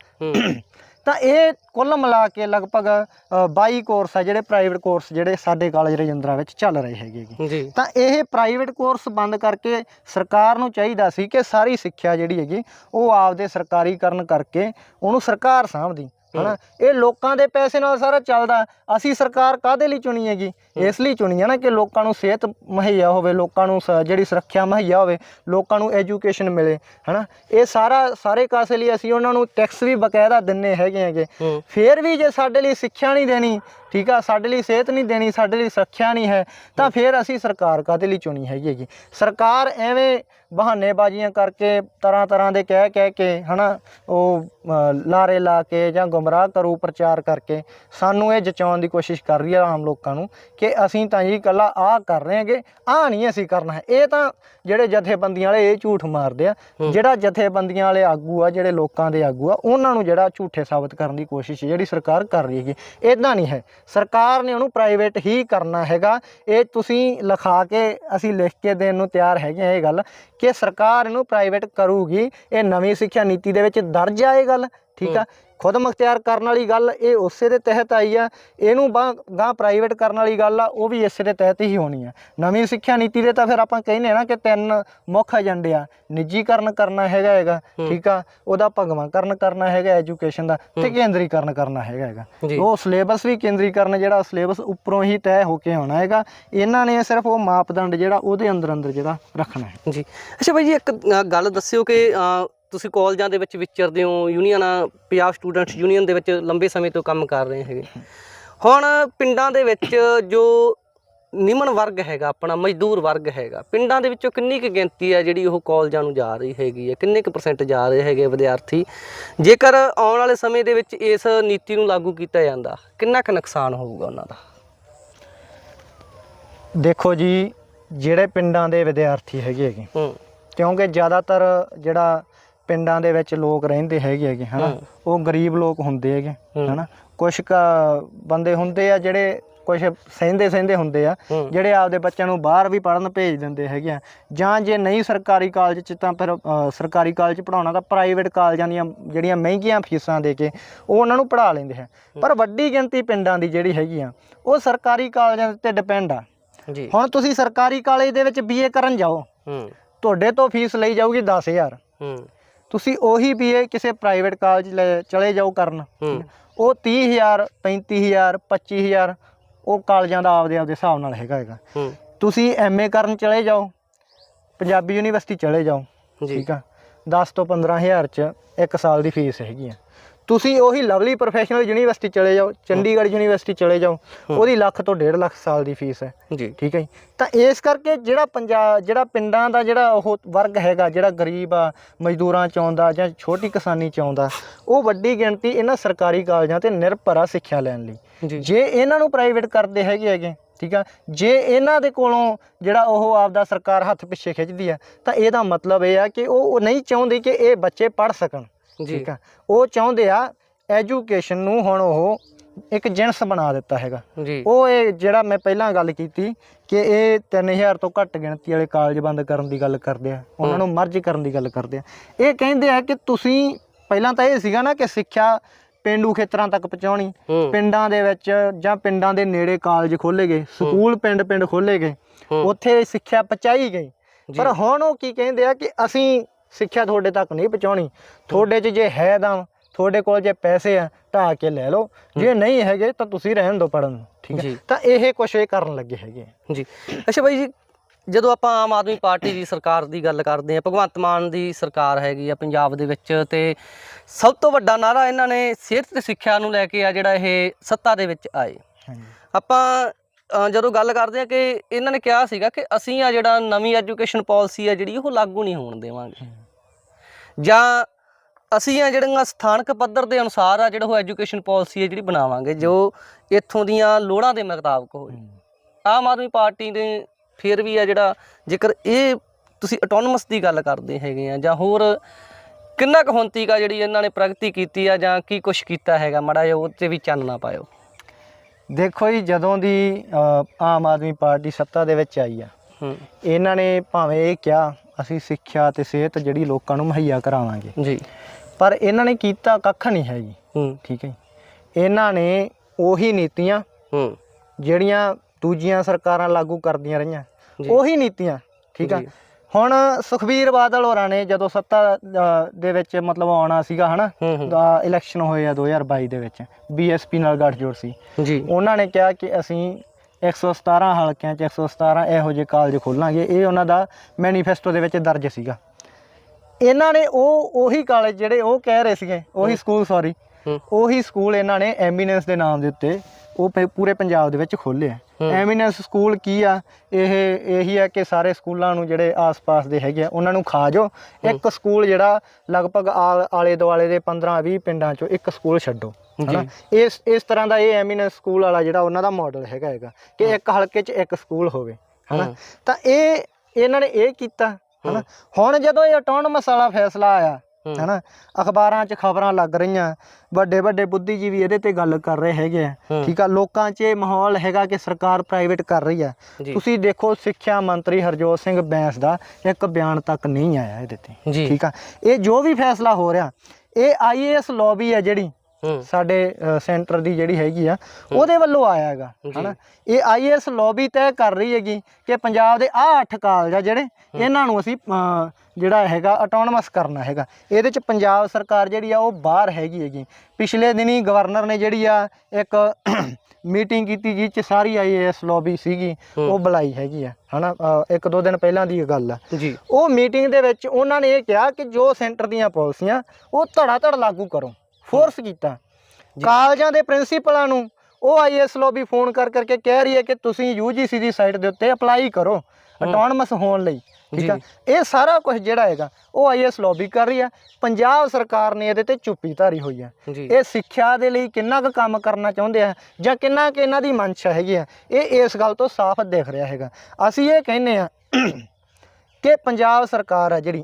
ਤਾਂ ਇਹ ਕੁੱਲ ਮਿਲਾ ਕੇ ਲਗਭਗ ਅ, 22 ਕੋਰਸ ਆ ਜਿਹੜੇ ਪ੍ਰਾਈਵੇਟ ਕੋਰਸ ਜਿਹੜੇ ਸਾਡੇ ਕਾਲਜ ਰਜਿੰਦਰਾ ਵਿੱਚ ਚੱਲ ਰਹੇ ਹੈਗੇ। ਜੀ। ਤਾਂ ਇਹ ਪ੍ਰਾਈਵੇਟ ਕੋਰਸ ਬੰਦ ਕਰਕੇ ਸਰਕਾਰ ਨੂੰ ਚਾਹੀਦਾ ਸੀ ਕਿ ਸਾਰੀ ਸਿੱਖਿਆ ਜਿਹੜੀ ਹੈਗੀ ਉਹ ਆਪਦੇ ਸਰਕਾਰੀਕਰਨ ਕਰਕੇ ਉਹਨੂੰ ਸਰਕਾਰ ਸਾਂਭਦੀ ਹਨਾ? ਇਹ ਲੋਕਾਂ ਦੇ ਪੈਸੇ ਨਾਲ ਸਾਰਾ ਚੱਲਦਾ। ਅਸੀਂ ਸਰਕਾਰ ਕਾਦੇ ਲਈ ਚੁਣੀ ਹੈਗੀ? ਇਸ ਲਈ ਚੁਣੀ ਹੈ ਨਾ ਕਿ ਲੋਕਾਂ ਨੂੰ ਸਿਹਤ ਮੁਹੱਈਆ ਹੋਵੇ ਲੋਕਾਂ ਨੂੰ ਸ- ਜਿਹੜੀ ਸੁਰੱਖਿਆ ਮੁਹੱਈਆ ਹੋਵੇ ਲੋਕਾਂ ਨੂੰ ਐਜੂਕੇਸ਼ਨ ਮਿਲੇ ਹਨਾ? ਇਹ ਸਾਰਾ ਸਾਰੇ ਕਾਸੇ ਲਈ ਅਸੀਂ ਉਹਨਾਂ ਨੂੰ ਟੈਕਸ ਵੀ ਬਕਾਇਦਾ ਦਿੰਨੇ ਹੈਗੇ ਹੈਗੇ। ਹੂੰ। ਫੇਰ ਵੀ ਜੇ ਸਾਡੇ ਲਈ ਸਿੱਖਿਆ ਨਹੀਂ ਦੇਣੀ ਠੀਕ ਆ ਸਾਡੇ ਲਈ ਸਿਹਤ ਨਹੀਂ ਦੇਣੀ ਸਾਡੇ ਲਈ ਸੁਰੱਖਿਆ ਨਹੀਂ ਹੈ ਤਾਂ ਫੇਰ ਅਸੀਂ ਸਰਕਾਰ ਕਾਦੇ ਲਈ ਚੁਣੀ ਹੈਗੀ ਹੈਗੀ? ਸਰਕਾਰ ਐਵੇਂ ਬਹਾਨੇਬਾਜ਼ੀਆਂ ਕਰਕੇ ਤਰ੍ਹਾਂ ਤਰ੍ਹਾਂ ਦੇ ਕਹਿ ਕਹਿ ਕੇ ਹਨਾ ਉਹ ਅ, ਲਾਰੇ ਲਾ ਕੇ ਜਾਂ ਗੁੰਮਰਾਹ ਕਰੂ ਪ੍ਰਚਾਰ ਕਰਕੇ ਸਾਨੂੰ ਇਹ ਜਚਾਉਣ ਦੀ ਕੋਸ਼ਿਸ਼ ਕਰ ਰਹੀ ਹੈ ਆਮ ਲੋਕਾਂ ਨੂੰ ਕਿ ਅਸੀਂ ਤਾਂ ਜੀ ਇਕੱਲਾ ਆਹ ਕਰ ਰਹੇ ਹਾਂਗੇ ਆਹ ਨਹੀਂ ਅਸੀਂ ਕਰਨਾ ਹੈ। ਇਹ ਤਾਂ ਜਿਹੜੇ ਜਥੇਬੰਦੀਆਂ ਵਾਲੇ ਇਹ ਝੂਠ ਮਾਰਦੇ ਆ ਜਿਹੜਾ ਜਥੇਬੰਦੀਆਂ ਵਾਲੇ ਆਗੂ ਆ ਜਿਹੜੇ ਲੋਕਾਂ ਦੇ ਆਗੂ ਆ ਉਹਨਾਂ ਨੂੰ ਜਿਹੜਾ ਝੂਠੇ ਸਾਬਤ ਕਰਨ ਦੀ ਕੋਸ਼ਿਸ਼ ਜਿਹੜੀ ਸਰਕਾਰ ਕਰ ਰਹੀ ਹੈਗੀ। ਇਦਾਂ ਨਹੀਂ ਹੈ। ਸਰਕਾਰ ਨੇ ਉਹਨੂੰ ਪ੍ਰਾਈਵੇਟ ਹੀ ਕਰਨਾ ਹੈਗਾ। ਇਹ ਤੁਸੀਂ ਲਿਖਾ ਕੇ ਅਸੀਂ ਲਿਖ ਕੇ ਦੇਣ ਨੂੰ ਤਿਆਰ ਹੈਗੇ ਆ ਇਹ ਗੱਲ ਕਿ ਸਰਕਾਰ ਇਹਨੂੰ ਪ੍ਰਾਈਵੇਟ ਕਰੂਗੀ। ਇਹ ਨਵੀਂ ਸਿੱਖਿਆ ਨੀਤੀ ਦੇ ਵਿੱਚ ਦਰਜ ਆ ਇਹ ਗੱਲ ਠੀਕ ਆ? ਖੁਦ ਮੁਖਤਿਆਰ ਕਰਨ ਵਾਲੀ ਗੱਲ ਇਹ ਉਸੇ ਦੇ ਤਹਿਤ ਆਈ ਆ ਇਹਨੂੰ ਗਾਂ ਪ੍ਰਾਈਵੇਟ ਕਰਨ ਵਾਲੀ ਗੱਲ ਆ ਉਹ ਵੀ ਇਸੇ ਦੇ ਤਹਿਤ ਹੀ ਹੋਣੀ ਆ। ਨਵੀਂ ਸਿੱਖਿਆ ਨੀਤੀ ਦੇ ਤਾਂ ਫਿਰ ਆਪਾਂ ਕਹਿੰਦੇ ਨਾ ਕਿ ਤਿੰਨ ਮੁੱਖ ਏਜੰਡੇ ਆ ਨਿੱਜੀਕਰਨ ਕਰਨਾ ਹੈਗਾ ਹੈਗਾ ਠੀਕ ਆ ਉਹਦਾ ਭਗਵਾਂਕਰਨ ਕਰਨਾ ਹੈਗਾ ਐਜੂਕੇਸ਼ਨ ਦਾ ਤੇ ਕੇਂਦਰੀਕਰਨ ਕਰਨਾ ਹੈਗਾ ਹੈਗਾ। ਉਹ ਸਿਲੇਬਸ ਵੀ ਕੇਂਦਰੀਕਰਨ ਜਿਹੜਾ ਸਿਲੇਬਸ ਉੱਪਰੋਂ ਹੀ ਤੈਅ ਹੋ ਕੇ ਆਉਣਾ ਹੈਗਾ ਇਹਨਾਂ ਨੇ ਸਿਰਫ ਉਹ ਮਾਪਦੰਡ ਜਿਹੜਾ ਉਹਦੇ ਅੰਦਰ ਅੰਦਰ ਜਿਹੜਾ ਰੱਖਣਾ ਹੈ। ਜੀ। ਅੱਛਾ ਭਾਈ ਜੀ ਇੱਕ ਗੱਲ ਦੱਸਿਓ ਕਿ ਤੁਸੀਂ ਕਾਲਜਾਂ ਦੇ ਵਿੱਚ ਵਿਚਰਦੇ ਹੋ ਯੂਨੀਅਨਾਂ ਪੰਜਾਬ ਸਟੂਡੈਂਟਸ ਯੂਨੀਅਨ ਦੇ ਵਿੱਚ ਲੰਬੇ ਸਮੇਂ ਤੋਂ ਕੰਮ ਕਰ ਰਹੇ ਹੈਗੇ। ਹੁਣ ਪਿੰਡਾਂ ਦੇ ਵਿੱਚ ਜੋ ਨਿਮਨ ਵਰਗ ਹੈਗਾ ਆਪਣਾ ਮਜ਼ਦੂਰ ਵਰਗ ਹੈਗਾ ਪਿੰਡਾਂ ਦੇ ਵਿੱਚੋਂ ਕਿੰਨੀ ਕੁ ਗਿਣਤੀ ਹੈ ਜਿਹੜੀ ਉਹ ਕਾਲਜਾਂ ਨੂੰ ਜਾ ਰਹੀ ਹੈਗੀ ਹੈ? ਕਿੰਨੇ ਕੁ ਪਰਸੈਂਟ ਜਾ ਰਹੇ ਹੈਗੇ ਵਿਦਿਆਰਥੀ? ਜੇਕਰ ਆਉਣ ਵਾਲੇ ਸਮੇਂ ਦੇ ਵਿੱਚ ਇਸ ਨੀਤੀ ਨੂੰ ਲਾਗੂ ਕੀਤਾ ਜਾਂਦਾ ਕਿੰਨਾ ਕੁ ਨੁਕਸਾਨ ਹੋਊਗਾ ਉਹਨਾਂ ਦਾ? ਦੇਖੋ ਜੀ ਜਿਹੜੇ ਪਿੰਡਾਂ ਦੇ ਵਿਦਿਆਰਥੀ ਹੈਗੇ ਹੈਗੇ ਹੂੰ। ਕਿਉਂਕਿ ਜ਼ਿਆਦਾਤਰ ਜਿਹੜਾ ਪਿੰਡਾਂ ਦੇ ਵਿੱਚ ਲੋਕ ਰਹਿੰਦੇ ਹੈਗੇ ਹੈਗੇ ਹਨਾ। ਉਹ ਗਰੀਬ ਲੋਕ ਹੁੰਦੇ ਹੈਗੇ। ਹਨਾ? ਕੁਝ ਬੰਦੇ ਹੁੰਦੇ ਆ ਜਿਹੜੇ ਕੁਝ ਸਹਿੰਦੇ ਸਹਿੰਦੇ ਹੁੰਦੇ ਆ। ਜਿਹੜੇ ਆਪਦੇ ਬੱਚਿਆਂ ਨੂੰ ਬਾਹਰ ਵੀ ਪੜਨ ਭੇਜ ਦਿੰਦੇ ਹੈਗੇ ਆ। ਜਾਂ ਜੇ ਨਹੀਂ ਸਰਕਾਰੀ ਕਾਲਜ ਚ ਤਾਂ ਫਿਰ ਸਰਕਾਰੀ ਕਾਲਜ ਪੜਾਉਣਾ ਤਾਂ ਪ੍ਰਾਈਵੇਟ ਕਾਲਜਾਂ ਦੀਆਂ ਜਿਹੜੀਆਂ ਮਹਿੰਗੀਆਂ ਫੀਸਾਂ ਦੇ ਕੇ ਉਹ ਉਹਨਾਂ ਨੂੰ ਪੜਾ ਲੈਂਦੇ ਹੈ। ਪਰ ਵੱਡੀ ਗਿਣਤੀ ਪਿੰਡਾਂ ਦੀ ਜਿਹੜੀ ਹੈਗੀ ਆ ਉਹ ਸਰਕਾਰੀ ਕਾਲਜਾਂ ਤੇ ਡਿਪੈਂਡ ਆ। ਜੀ। ਹੁਣ ਤੁਸੀਂ ਸਰਕਾਰੀ ਕਾਲਜ ਦੇ ਵਿੱਚ ਬੀਏ ਕਰਨ ਜਾਓ ਹੂੰ। ਤੁਹਾਡੇ ਤੋਂ ਫੀਸ ਲਈ ਜਾਊਗੀ 10000 ਹੂੰ। ਤੁਸੀਂ ਉਹੀ ਬੀਏ ਕਿਸੇ ਪ੍ਰਾਈਵੇਟ ਕਾਲਜ ਲੈ ਚਲੇ ਜਾਓ ਕਰਨ। ਉਹ 30000 35000 25000 ਉਹ ਕਾਲਜਾਂ ਦਾ ਆਪਦੇ ਆਪਦੇ ਹਿਸਾਬ ਨਾਲ ਹੈਗਾ ਹੈਗਾ। ਤੁਸੀਂ ਐਮਏ ਕਰਨ ਚਲੇ ਜਾਓ ਪੰਜਾਬੀ ਯੂਨੀਵਰਸਿਟੀ ਚਲੇ ਜਾਓ ਠੀਕ ਆ। 10 ਤੋਂ 15000 ਚ ਇੱਕ ਸਾਲ ਦੀ ਫੀਸ ਹੈਗੀ ਆ। ਤੁਸੀਂ ਉਹੀ ਲਵਲੀ ਪ੍ਰੋਫੈਸ਼ਨਲ ਯੂਨੀਵਰਸਿਟੀ ਚਲੇ ਜਾਓ ਚੰਡੀਗੜ੍ਹ ਯੂਨੀਵਰਸਿਟੀ ਚਲੇ ਜਾਓ ਉਹਦੀ ਲੱਖ ਤੋਂ 1.5 ਲੱਖ ਸਾਲ ਦੀ ਫੀਸ ਹੈ। ਜੀ। ਠੀਕ ਹੈ ਜੀ? ਤਾਂ ਇਸ ਕਰਕੇ ਜਿਹੜਾ ਪੰਜਾਬ ਜਿਹੜਾ ਪਿੰਡਾਂ ਦਾ ਜਿਹੜਾ ਉਹ ਵਰਗ ਹੈਗਾ ਜਿਹੜਾ ਗਰੀਬ ਆ ਮਜ਼ਦੂਰਾਂ ਚ ਆਉਂਦਾ ਜਾਂ ਛੋਟੀ ਕਿਸਾਨੀ ਚ ਆਉਂਦਾ ਉਹ ਵੱਡੀ ਗਿਣਤੀ ਇਹਨਾਂ ਸਰਕਾਰੀ ਕਾਲਜਾਂ ਤੇ ਨਿਰਭਰ ਆ ਸਿੱਖਿਆ ਲੈਣ ਲਈ। ਜੀ। ਇਹਨਾਂ ਨੂੰ ਪ੍ਰਾਈਵੇਟ ਕਰਦੇ ਹੈਗੇ ਹੈਗੇ ਠੀਕ ਆ ਜੇ ਇਹਨਾਂ ਦੇ ਕੋਲੋਂ ਜਿਹੜਾ ਉਹ ਆਪਦਾ ਸਰਕਾਰ ਹੱਥ ਪਿੱਛੇ ਖਿੱਚਦੀ ਆ ਤਾਂ ਇਹਦਾ ਮਤਲਬ ਇਹ ਆ ਕਿ ਉਹ ਨਹੀਂ ਚਾਹੁੰਦੀ ਕਿ ਇਹ ਬੱਚੇ ਪੜ ਸਕਣ। ਠੀਕ ਆ। ਉਹ ਚਾਹੁੰਦੇ ਆ ਐਜੂਕੇਸ਼ਨ ਨੂੰ ਹੁਣ ਉਹ ਇੱਕ ਜਿਣਸ ਬਣਾ ਦਿੱਤਾ ਹੈਗਾ। ਉਹ ਇਹ ਜਿਹੜਾ ਮੈਂ ਪਹਿਲਾਂ ਗੱਲ ਕੀਤੀ ਕਿ ਇਹ 3000 ਤੋਂ ਘੱਟ ਗਿਣਤੀ ਵਾਲੇ ਕਾਲਜ ਬੰਦ ਕਰਨ ਦੀ ਗੱਲ ਕਰਦੇ ਆ। ਉਹਨਾਂ ਨੂੰ ਮਰਜ ਕਰਨ ਦੀ ਗੱਲ ਕਰਦੇ ਆ। ਇਹ ਕਹਿੰਦੇ ਆ ਕਿ ਤੁਸੀਂ ਪਹਿਲਾਂ ਤਾਂ ਇਹ ਸੀਗਾ ਨਾ ਕਿ ਸਿੱਖਿਆ ਪਿੰਡੂ ਖੇਤਰਾਂ ਤੱਕ ਪਹੁੰਚਾਉਣੀ। ਪਿੰਡਾਂ ਦੇ ਵਿੱਚ ਜਾਂ ਪਿੰਡਾਂ ਦੇ ਨੇੜੇ ਕਾਲਜ ਖੋਲੇ ਗਏ ਸਕੂਲ ਪਿੰਡ ਪਿੰਡ ਖੋਲੇ ਗਏ। ਉੱਥੇ ਸਿੱਖਿਆ ਪਹੁੰਚਾਈ ਗਈ। ਪਰ ਹੁਣ ਉਹ ਕੀ ਕਹਿੰਦੇ ਆ ਕਿ ਅਸੀਂ ਸਿੱਖਿਆ ਤੁਹਾਡੇ ਤੱਕ ਨਹੀਂ ਪਹੁੰਚਾਉਣੀ। ਤੁਹਾਡੇ 'ਚ ਜੇ ਹੈ ਤਾਂ ਤੁਹਾਡੇ ਕੋਲ ਜੇ ਪੈਸੇ ਆ ਢਾ ਕੇ ਲੈ ਲਓ। ਜੇ ਨਹੀਂ ਹੈਗੇ ਤਾਂ ਤੁਸੀਂ ਰਹਿਣ ਦਿਓ ਪੜਨ ਨੂੰ ਠੀਕ। ਹੈ? ਤਾਂ ਇਹ ਕੁਛ ਇਹ ਕਰਨ ਲੱਗੇ ਹੈਗੇ ਆ। ਜੀ। ਅੱਛਾ ਬਾਈ ਜੀ ਜਦੋਂ ਆਪਾਂ ਆਮ ਆਦਮੀ ਪਾਰਟੀ ਦੀ ਸਰਕਾਰ ਦੀ ਗੱਲ ਕਰਦੇ ਹਾਂ ਭਗਵੰਤ ਮਾਨ ਦੀ ਸਰਕਾਰ ਹੈਗੀ ਆ ਪੰਜਾਬ ਦੇ ਵਿੱਚ ਤੇ ਸਭ ਤੋਂ ਵੱਡਾ ਨਾਰਾ ਇਹਨਾਂ ਨੇ ਸਿਹਤ ਤੇ ਸਿੱਖਿਆ ਨੂੰ ਲੈ ਕੇ ਆ ਜਿਹੜਾ ਇਹ ਸੱਤਾ ਦੇ ਵਿੱਚ ਆਏ। ਆਪਾਂ ਜਦੋਂ ਗੱਲ ਕਰਦੇ ਆ ਕਿ ਇਹਨਾਂ ਨੇ ਕਿਹਾ ਸੀਗਾ ਕਿ ਅਸੀਂ ਆ ਜਿਹੜਾ ਨਵੀਂ ਐਜੂਕੇਸ਼ਨ ਪਾਲਿਸੀ ਆ ਜਿਹੜੀ ਉਹ ਲਾਗੂ ਨਹੀਂ ਹੋਣ ਦੇਵਾਂਗੇ। ਜਾਂ ਅਸੀਂ ਆ ਜਿਹੜੀਆਂ ਸਥਾਨਕ ਪੱਧਰ ਦੇ ਅਨੁਸਾਰ ਆ ਜਿਹੜਾ ਉਹ ਐਜੂਕੇਸ਼ਨ ਪਾਲਿਸੀ ਹੈ ਜਿਹੜੀ ਬਣਾਵਾਂਗੇ ਜੋ ਇੱਥੋਂ ਦੀਆਂ ਲੋੜਾਂ ਦੇ ਮੁਤਾਬਕ ਹੋਵੇ। ਆਮ ਆਦਮੀ ਪਾਰਟੀ ਦੇ ਫਿਰ ਵੀ ਆ ਜਿਹੜਾ ਜੇਕਰ ਇਹ ਤੁਸੀਂ ਆਟੋਨਮਸ ਦੀ ਗੱਲ ਕਰਦੇ ਹੈਗੇ ਆ ਜਾਂ ਹੋਰ ਕਿੰਨਾ ਕੁ ਹੁਣ ਤੀਕ ਆ ਜਿਹੜੀ ਇਹਨਾਂ ਨੇ ਪ੍ਰਗਤੀ ਕੀਤੀ ਆ ਜਾਂ ਕੀ ਕੁਛ ਕੀਤਾ ਹੈਗਾ ਮਾੜਾ ਜਿਹਾ ਉਹ ਤੇ ਵੀ ਚਾਨਣਾ ਪਾਇਓ। ਦੇਖੋ ਜੀ ਜਦੋਂ ਦੀ ਆਮ ਆਦਮੀ ਪਾਰਟੀ ਸੱਤਾ ਦੇ ਵਿੱਚ ਆਈ ਆ ਇਹਨਾਂ ਨੇ ਭਾਵੇਂ ਇਹ ਕਿਹਾ ਅਸੀਂ ਸਿੱਖਿਆ ਤੇ ਸਿਹਤ ਜਿਹੜੀ ਲੋਕਾਂ ਨੂੰ ਮੁਹੱਈਆ ਕਰਾਵਾਂਗੇ। ਜੀ। ਪਰ ਇਹਨਾਂ ਨੇ ਕੀਤਾ ਕੱਖ ਨਹੀਂ ਹੈ ਜੀ। ਹੂੰ। ਠੀਕ ਹੈ ਜੀ। ਇਹਨਾਂ ਨੇ ਉਹੀ ਨੀਤੀਆਂ ਹੂੰ। ਜਿਹੜੀਆਂ ਦੂਜੀਆਂ ਸਰਕਾਰਾਂ ਲਾਗੂ ਕਰਦੀਆਂ ਰਹੀਆਂ। ਜੀ। ਉਹੀ ਨੀਤੀਆਂ। ਠੀਕ ਆ। ਜੀ। ਹੁਣ ਸੁਖਬੀਰ ਬਾਦਲ ਹੋਰਾਂ ਨੇ ਜਦੋਂ ਸੱਤਾ ਅ, ਦੇ ਵਿੱਚ ਮਤਲਬ ਆਉਣਾ ਸੀਗਾ ਹਨਾ ਹੂੰ ਹੂੰ। ਦਾ ਇਲੈਕਸ਼ਨ ਹੋਏ ਆ 2022 ਦੇ ਵਿੱਚ ਬੀਐਸਪੀ ਨਾਲ ਗੱਠਜੋੜ ਸੀ। ਜੀ। ਉਹਨਾਂ ਨੇ ਕਿਹਾ ਕਿ ਅਸੀਂ 117 ਹਲਕਿਆਂ 'ਚ 117 ਇਹੋ ਜਿਹੇ ਕਾਲਜ ਖੋਲਾਂਗੇ। ਇਹ ਉਹਨਾਂ ਦਾ ਮੈਨੀਫੈਸਟੋ ਦੇ ਵਿੱਚ ਦਰਜ ਸੀਗਾ। ਇਹਨਾਂ ਨੇ ਉਹ ਉਹੀ ਕਾਲਜ ਜਿਹੜੇ ਉਹ ਕਹਿ ਰਹੇ ਸੀਗੇ ਉਹੀ ਸਕੂਲ ਸੌਰੀ ਉਹੀ ਸਕੂਲ ਇਹਨਾਂ ਨੇ ਐਮੀਨੈਂਸ ਦੇ ਨਾਮ ਦੇ ਉੱਤੇ ਉਹ ਪੂਰੇ ਪੰਜਾਬ ਦੇ ਵਿੱਚ ਖੋਲ੍ਹੇ ਆ। ਐਮੀਨੈਂਸ ਸਕੂਲ ਕੀ ਆ? ਇਹ ਇਹੀ ਆ ਕਿ ਸਾਰੇ ਸਕੂਲਾਂ ਨੂੰ ਜਿਹੜੇ ਆਸ-ਪਾਸ ਦੇ ਹੈਗੇ ਆ ਉਹਨਾਂ ਨੂੰ ਖਾ ਜਾਓ। ਇੱਕ ਸਕੂਲ ਜਿਹੜਾ ਲਗਭਗ ਆਲੇ ਦੁਆਲੇ ਦੇ 15-20 ਪਿੰਡਾਂ ਚੋਂ ਇੱਕ ਸਕੂਲ ਛੱਡੋ। ਹਨਾ? ਇਸ ਇਸ ਤਰ੍ਹਾਂ ਦਾ ਇਹ ਐਮੀਨੈਂਸ ਸਕੂਲ ਵਾਲਾ ਜਿਹੜਾ ਉਹਨਾਂ ਦਾ ਮਾਡਲ ਹੈਗਾ ਹੈਗਾ ਕਿ ਇੱਕ ਹਲਕੇ 'ਚ ਇੱਕ ਸਕੂਲ ਹੋਵੇ ਹਨਾ? ਹੂੰ। ਤਾਂ ਇਹ ਇਹਨਾਂ ਨੇ ਇਹ ਕੀਤਾ ਹਨਾ? ਹੁਣ ਜਦੋਂ ਇਹ ਆਟੋਨਮਸ ਵਾਲਾ ਫੈਸਲਾ ਆਇਆ ਹੂੰ। ਹਨਾ? ਅਖਬਾਰਾਂ 'ਚ ਖਬਰਾਂ ਲੱਗ ਰਹੀਆਂ ਵੱਡੇ ਵੱਡੇ ਬੁੱਧੀਜੀਵੀ ਇਹਦੇ ਤੇ ਗੱਲ ਕਰ ਰਹੇ ਹੈਗੇ ਆ ਹੂੰ। ਠੀਕ ਆ? ਲੋਕਾਂ 'ਚ ਇਹ ਮਾਹੌਲ ਹੈਗਾ ਕਿ ਸਰਕਾਰ ਪ੍ਰਾਈਵੇਟ ਕਰ ਰਹੀ ਆ। ਤੁਸੀਂ ਦੇਖੋ ਸਿੱਖਿਆ ਮੰਤਰੀ ਹਰਜੋਤ ਸਿੰਘ ਬੈਂਸ ਦਾ ਇੱਕ ਬਿਆਨ ਤੱਕ ਨਹੀਂ ਆਇਆ ਇਹਦੇ ਤੇ ਠੀਕ ਆ? ਇਹ ਜੋ ਵੀ ਫੈਸਲਾ ਹੋ ਰਿਹਾ ਇਹ ਆਈਏਐਸ ਲੌਬੀ ਆ ਜਿਹੜੀ ਹੂੰ ਸਾਡੇ ਸੈਂਟਰ ਦੀ ਜਿਹੜੀ ਹੈਗੀ ਆ ਉਹਦੇ ਵੱਲੋਂ ਆਇਆ ਹੈਗਾ। ਹਨਾ? ਇਹ ਆਈਐਸ ਲੌਬੀ ਤੈਅ ਕਰ ਰਹੀ ਹੈਗੀ ਕਿ ਪੰਜਾਬ ਦੇ ਆਹ ਅੱਠ ਕਾਲਜ ਆ ਜਿਹੜੇ ਇਹਨਾਂ ਨੂੰ ਅਸੀਂ ਜਿਹੜਾ ਹੈਗਾ ਆਟੋਨਮਸ ਕਰਨਾ ਹੈਗਾ। ਇਹਦੇ ਚ ਪੰਜਾਬ ਸਰਕਾਰ ਜਿਹੜੀ ਆ ਉਹ ਬਾਹਰ ਹੈਗੀ ਹੈਗੀ। ਪਿਛਲੇ ਦਿਨੀ ਗਵਰਨਰ ਨੇ ਜਿਹੜੀ ਆ ਇੱਕ ਮੀਟਿੰਗ ਕੀਤੀ ਜਿਸ ਚ ਸਾਰੀ ਆਈਏਐਸ ਲੌਬੀ ਸੀਗੀ ਉਹ ਬੁਲਾਈ ਹੈਗੀ ਆ ਹਨਾ? ਇੱਕ ਦੋ ਦਿਨ ਪਹਿਲਾਂ ਦੀ ਗੱਲ ਆ। ਜੀ। ਉਹ ਮੀਟਿੰਗ ਦੇ ਵਿੱਚ ਉਹਨਾਂ ਨੇ ਇਹ ਕਿਹਾ ਕਿ ਜੋ ਸੈਂਟਰ ਦੀਆਂ ਪਾਲਿਸੀਆਂ ਉਹ ਧੜਾ ਧੜ ਲਾਗੂ ਕਰੋ। ਫੋਰਸ ਕੀਤਾ। ਕਾਲਜਾਂ ਦੇ ਪ੍ਰਿੰਸੀਪਲਾਂ ਨੂੰ ਉਹ ਆਈਐਸ ਲੌਬੀ ਫੋਨ ਕਰ ਕਰਕੇ ਕਹਿ ਰਹੀ ਹੈ ਕਿ ਤੁਸੀਂ ਯੂਜੀਸੀ ਦੀ ਸਾਈਟ ਦੇ ਉੱਤੇ ਅਪਲਾਈ ਕਰੋ ਆਟੋਨਮਸ ਹੋਣ ਲਈ ਠੀਕ ਆ? ਇਹ ਸਾਰਾ ਕੁਝ ਜਿਹੜਾ ਹੈਗਾ ਉਹ ਆਈਐਸ ਲੌਬੀ ਕਰ ਰਹੀ ਆ ਪੰਜਾਬ ਸਰਕਾਰ ਨੇ ਇਹਦੇ ਤੇ ਚੁੱਪੀ ਧਾਰੀ ਹੋਈ ਆ ਜੀ। ਇਹ ਸਿੱਖਿਆ ਦੇ ਲਈ ਕਿੰਨਾ ਕੁ ਕੰਮ ਕਰਨਾ ਚਾਹੁੰਦੇ ਆ ਜਾਂ ਕਿੰਨਾ ਕੁ ਇਹਨਾਂ ਦੀ ਮਨਸ਼ਾ ਹੈਗੀ ਆ ਇਹ ਇਸ ਗੱਲ ਤੋਂ ਸਾਫ਼ ਦਿਖ ਰਿਹਾ ਹੈਗਾ। ਅਸੀਂ ਇਹ ਕਹਿੰਨੇ ਆ ਕਿ ਪੰਜਾਬ ਸਰਕਾਰ ਆ ਜਿਹੜੀ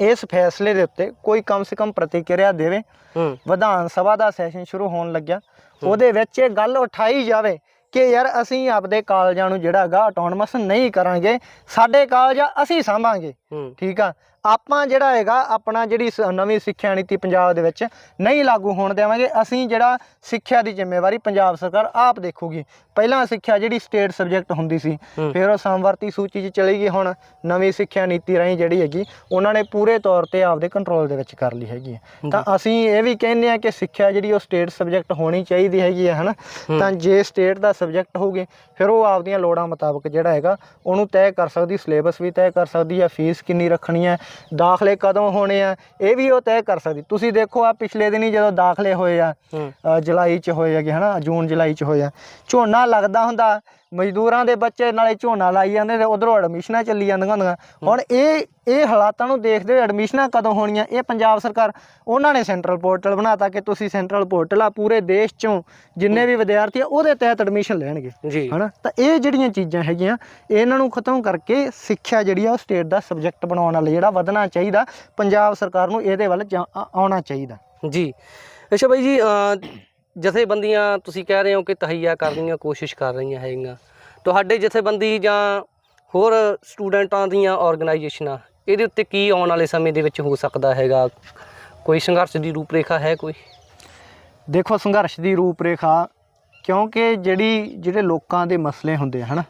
ਇਸ ਫੈਸਲੇ ਦੇ ਉੱਤੇ ਕੋਈ ਕਮ ਸੇ ਕਮ ਪ੍ਰਤੀਕਿਰਿਆ ਦੇਵੇ। ਹੂੰ। ਵਿਧਾਨ ਸਭਾ ਦਾ ਸੈਸ਼ਨ ਸ਼ੁਰੂ ਹੋਣ ਲੱਗਿਆ। ਉਹਦੇ ਵਿੱਚ ਇਹ ਗੱਲ ਉਠਾਈ ਜਾਵੇ ਕਿ ਯਾਰ ਅਸੀਂ ਆਪਦੇ ਕਾਲਜਾਂ ਨੂੰ ਜਿਹੜਾ ਹੈਗਾ ਆਟੋਨਮਸ ਨਹੀਂ ਕਰਾਂਗੇ। ਸਾਡੇ ਕਾਲਜ ਅਸੀਂ ਸਾਂਭਾਂਗੇ। ਠੀਕ ਆ। ਆਪਾਂ ਜਿਹੜਾ ਹੈਗਾ ਆਪਣਾ ਜਿਹੜੀ ਨਵੀਂ ਸਿੱਖਿਆ ਨੀਤੀ ਪੰਜਾਬ ਦੇ ਵਿੱਚ ਨਹੀਂ ਲਾਗੂ ਹੋਣ ਦੇਵਾਂਗੇ ਅਸੀਂ ਜਿਹੜਾ ਸਿੱਖਿਆ ਦੀ ਜ਼ਿੰਮੇਵਾਰੀ ਪੰਜਾਬ ਸਰਕਾਰ ਆਪ ਦੇਖੂਗੀ। ਪਹਿਲਾਂ ਸਿੱਖਿਆ ਜਿਹੜੀ ਸਟੇਟ ਸਬਜੈਕਟ ਹੁੰਦੀ ਸੀ। ਫਿਰ ਉਹ ਸਮਵਰਤੀ ਸੂਚੀ 'ਚ ਚਲੀ ਗਈ ਹੁਣ ਨਵੀਂ ਸਿੱਖਿਆ ਨੀਤੀ ਰਾਹੀਂ ਜਿਹੜੀ ਹੈਗੀ ਉਹਨਾਂ ਨੇ ਪੂਰੇ ਤੌਰ ਤੇ ਆਪਦੇ ਕੰਟਰੋਲ ਦੇ ਵਿੱਚ ਕਰ ਲਈ ਹੈਗੀ ਤਾਂ ਅਸੀਂ ਇਹ ਵੀ ਕਹਿੰਦੇ ਆ ਕਿ ਸਿੱਖਿਆ ਜਿਹੜੀ ਉਹ ਸਟੇਟ ਸਬਜੈਕਟ ਹੋਣੀ ਚਾਹੀਦੀ ਹੈਗੀ ਹੈ ਹਨਾ? ਤਾਂ ਜੇ ਸਟੇਟ ਦਾ ਸਬਜੈਕਟ ਹੋਊਗੇ ਫਿਰ ਉਹ ਆਪਦੀਆਂ ਲੋੜਾਂ ਮੁਤਾਬਕ ਜਿਹੜਾ ਹੈਗਾ ਉਹਨੂੰ ਤੈਅ ਕਰ ਸਕਦੀ ਸਿਲੇਬਸ ਵੀ ਤੈਅ ਕਰ ਸਕਦੀ ਹੈ ਫੀਸ ਕਿੰਨੀ ਰੱਖਣੀ ਹੈ ਦਾਖਲੇ ਕਦੋਂ ਹੋਣੇ ਆ ਇਹ ਵੀ ਉਹ ਤੈਅ ਕਰ ਸਕਦੀ। ਤੁਸੀਂ ਦੇਖੋ ਆ ਪਿਛਲੇ ਦਿਨੀ ਜਦੋਂ ਦਾਖਲੇ ਹੋਏ ਆ ਅ, ਜੁਲਾਈ ਚ ਹੋਏ ਹੈਗੇ ਹਨਾ ਜੂਨ ਜੁਲਾਈ ਚ ਹੋਏ ਆ ਝੋਨਾ ਲੱਗਦਾ ਹੁੰਦਾ ਮਜ਼ਦੂਰਾਂ ਦੇ ਬੱਚੇ ਨਾਲੇ ਝੋਨਾ ਲਾਈ ਜਾਂਦੇ ਤੇ ਉਧਰੋਂ ਐਡਮਿਸ਼ਨਾਂ ਚੱਲੀ ਜਾਂਦੀਆਂ ਹੁੰਦੀਆਂ। ਹੁਣ ਇਹ ਇਹ ਹਾਲਾਤਾਂ ਨੂੰ ਦੇਖਦੇ ਹੋਏ ਐਡਮਿਸ਼ਨਾਂ ਕਦੋਂ ਹੋਣੀਆਂ ਇਹ ਪੰਜਾਬ ਸਰਕਾਰ ਉਹਨਾਂ ਨੇ ਸੈਂਟਰਲ ਪੋਰਟਲ ਬਣਾਤਾ ਕਿ ਤੁਸੀਂ ਸੈਂਟਰਲ ਪੋਰਟਲ ਆ ਪੂਰੇ ਦੇਸ਼ ਚੋਂ ਜਿੰਨੇ ਵੀ ਵਿਦਿਆਰਥੀ ਆ ਉਹਦੇ ਤਹਿਤ ਐਡਮਿਸ਼ਨ ਲੈਣਗੇ। ਹਨਾ? ਤਾਂ ਇਹ ਜਿਹੜੀਆਂ ਚੀਜ਼ਾਂ ਹੈਗੀਆਂ ਇਹਨਾਂ ਨੂੰ ਖਤਮ ਕਰਕੇ ਸਿੱਖਿਆ ਜਿਹੜੀ ਆ ਉਹ ਸਟੇਟ ਦਾ ਸਬਜੈਕਟ ਬਣਾਉਣ ਵਾਲਾ ਜਿਹੜਾ ਵਧਣਾ ਚਾਹੀਦਾ ਪੰਜਾਬ ਸਰਕਾਰ ਨੂੰ ਇਹਦੇ ਵੱਲ ਆਉਣਾ ਚਾਹੀਦਾ। ਜੀ। ਅੱਛਾ ਬਾਈ ਜੀ ਜਥੇਬੰਦੀਆਂ ਤੁਸੀਂ ਕਹਿ ਰਹੇ ਹੋ ਕਿ ਤਹਈਆ ਕਰਨ ਦੀਆਂ ਕੋਸ਼ਿਸ਼ ਕਰ ਰਹੀਆਂ ਹੈਗੀਆਂ। ਤੁਹਾਡੇ ਜਥੇਬੰਦੀ ਜਾਂ ਹੋਰ ਸਟੂਡੈਂਟਾਂ ਦੀਆਂ ਆਰਗੇਨਾਈਜੇਸ਼ਨਾਂ ਇਹਦੇ ਉੱਤੇ ਕੀ ਆਉਣ ਵਾਲੇ ਸਮੇਂ ਦੇ ਵਿੱਚ ਹੋ ਸਕਦਾ ਹੈਗਾ? ਕੋਈ ਸੰਘਰਸ਼ ਦੀ ਰੂਪਰੇਖਾ ਹੈ ਕੋਈ? ਦੇਖੋ ਸੰਘਰਸ਼ ਦੀ ਰੂਪਰੇਖਾ ਕਿਉਂਕਿ ਜਿਹੜੀ ਜਿਹੜੇ ਲੋਕਾਂ ਦੇ ਮਸਲੇ ਹੁੰਦੇ ਹਨਾ?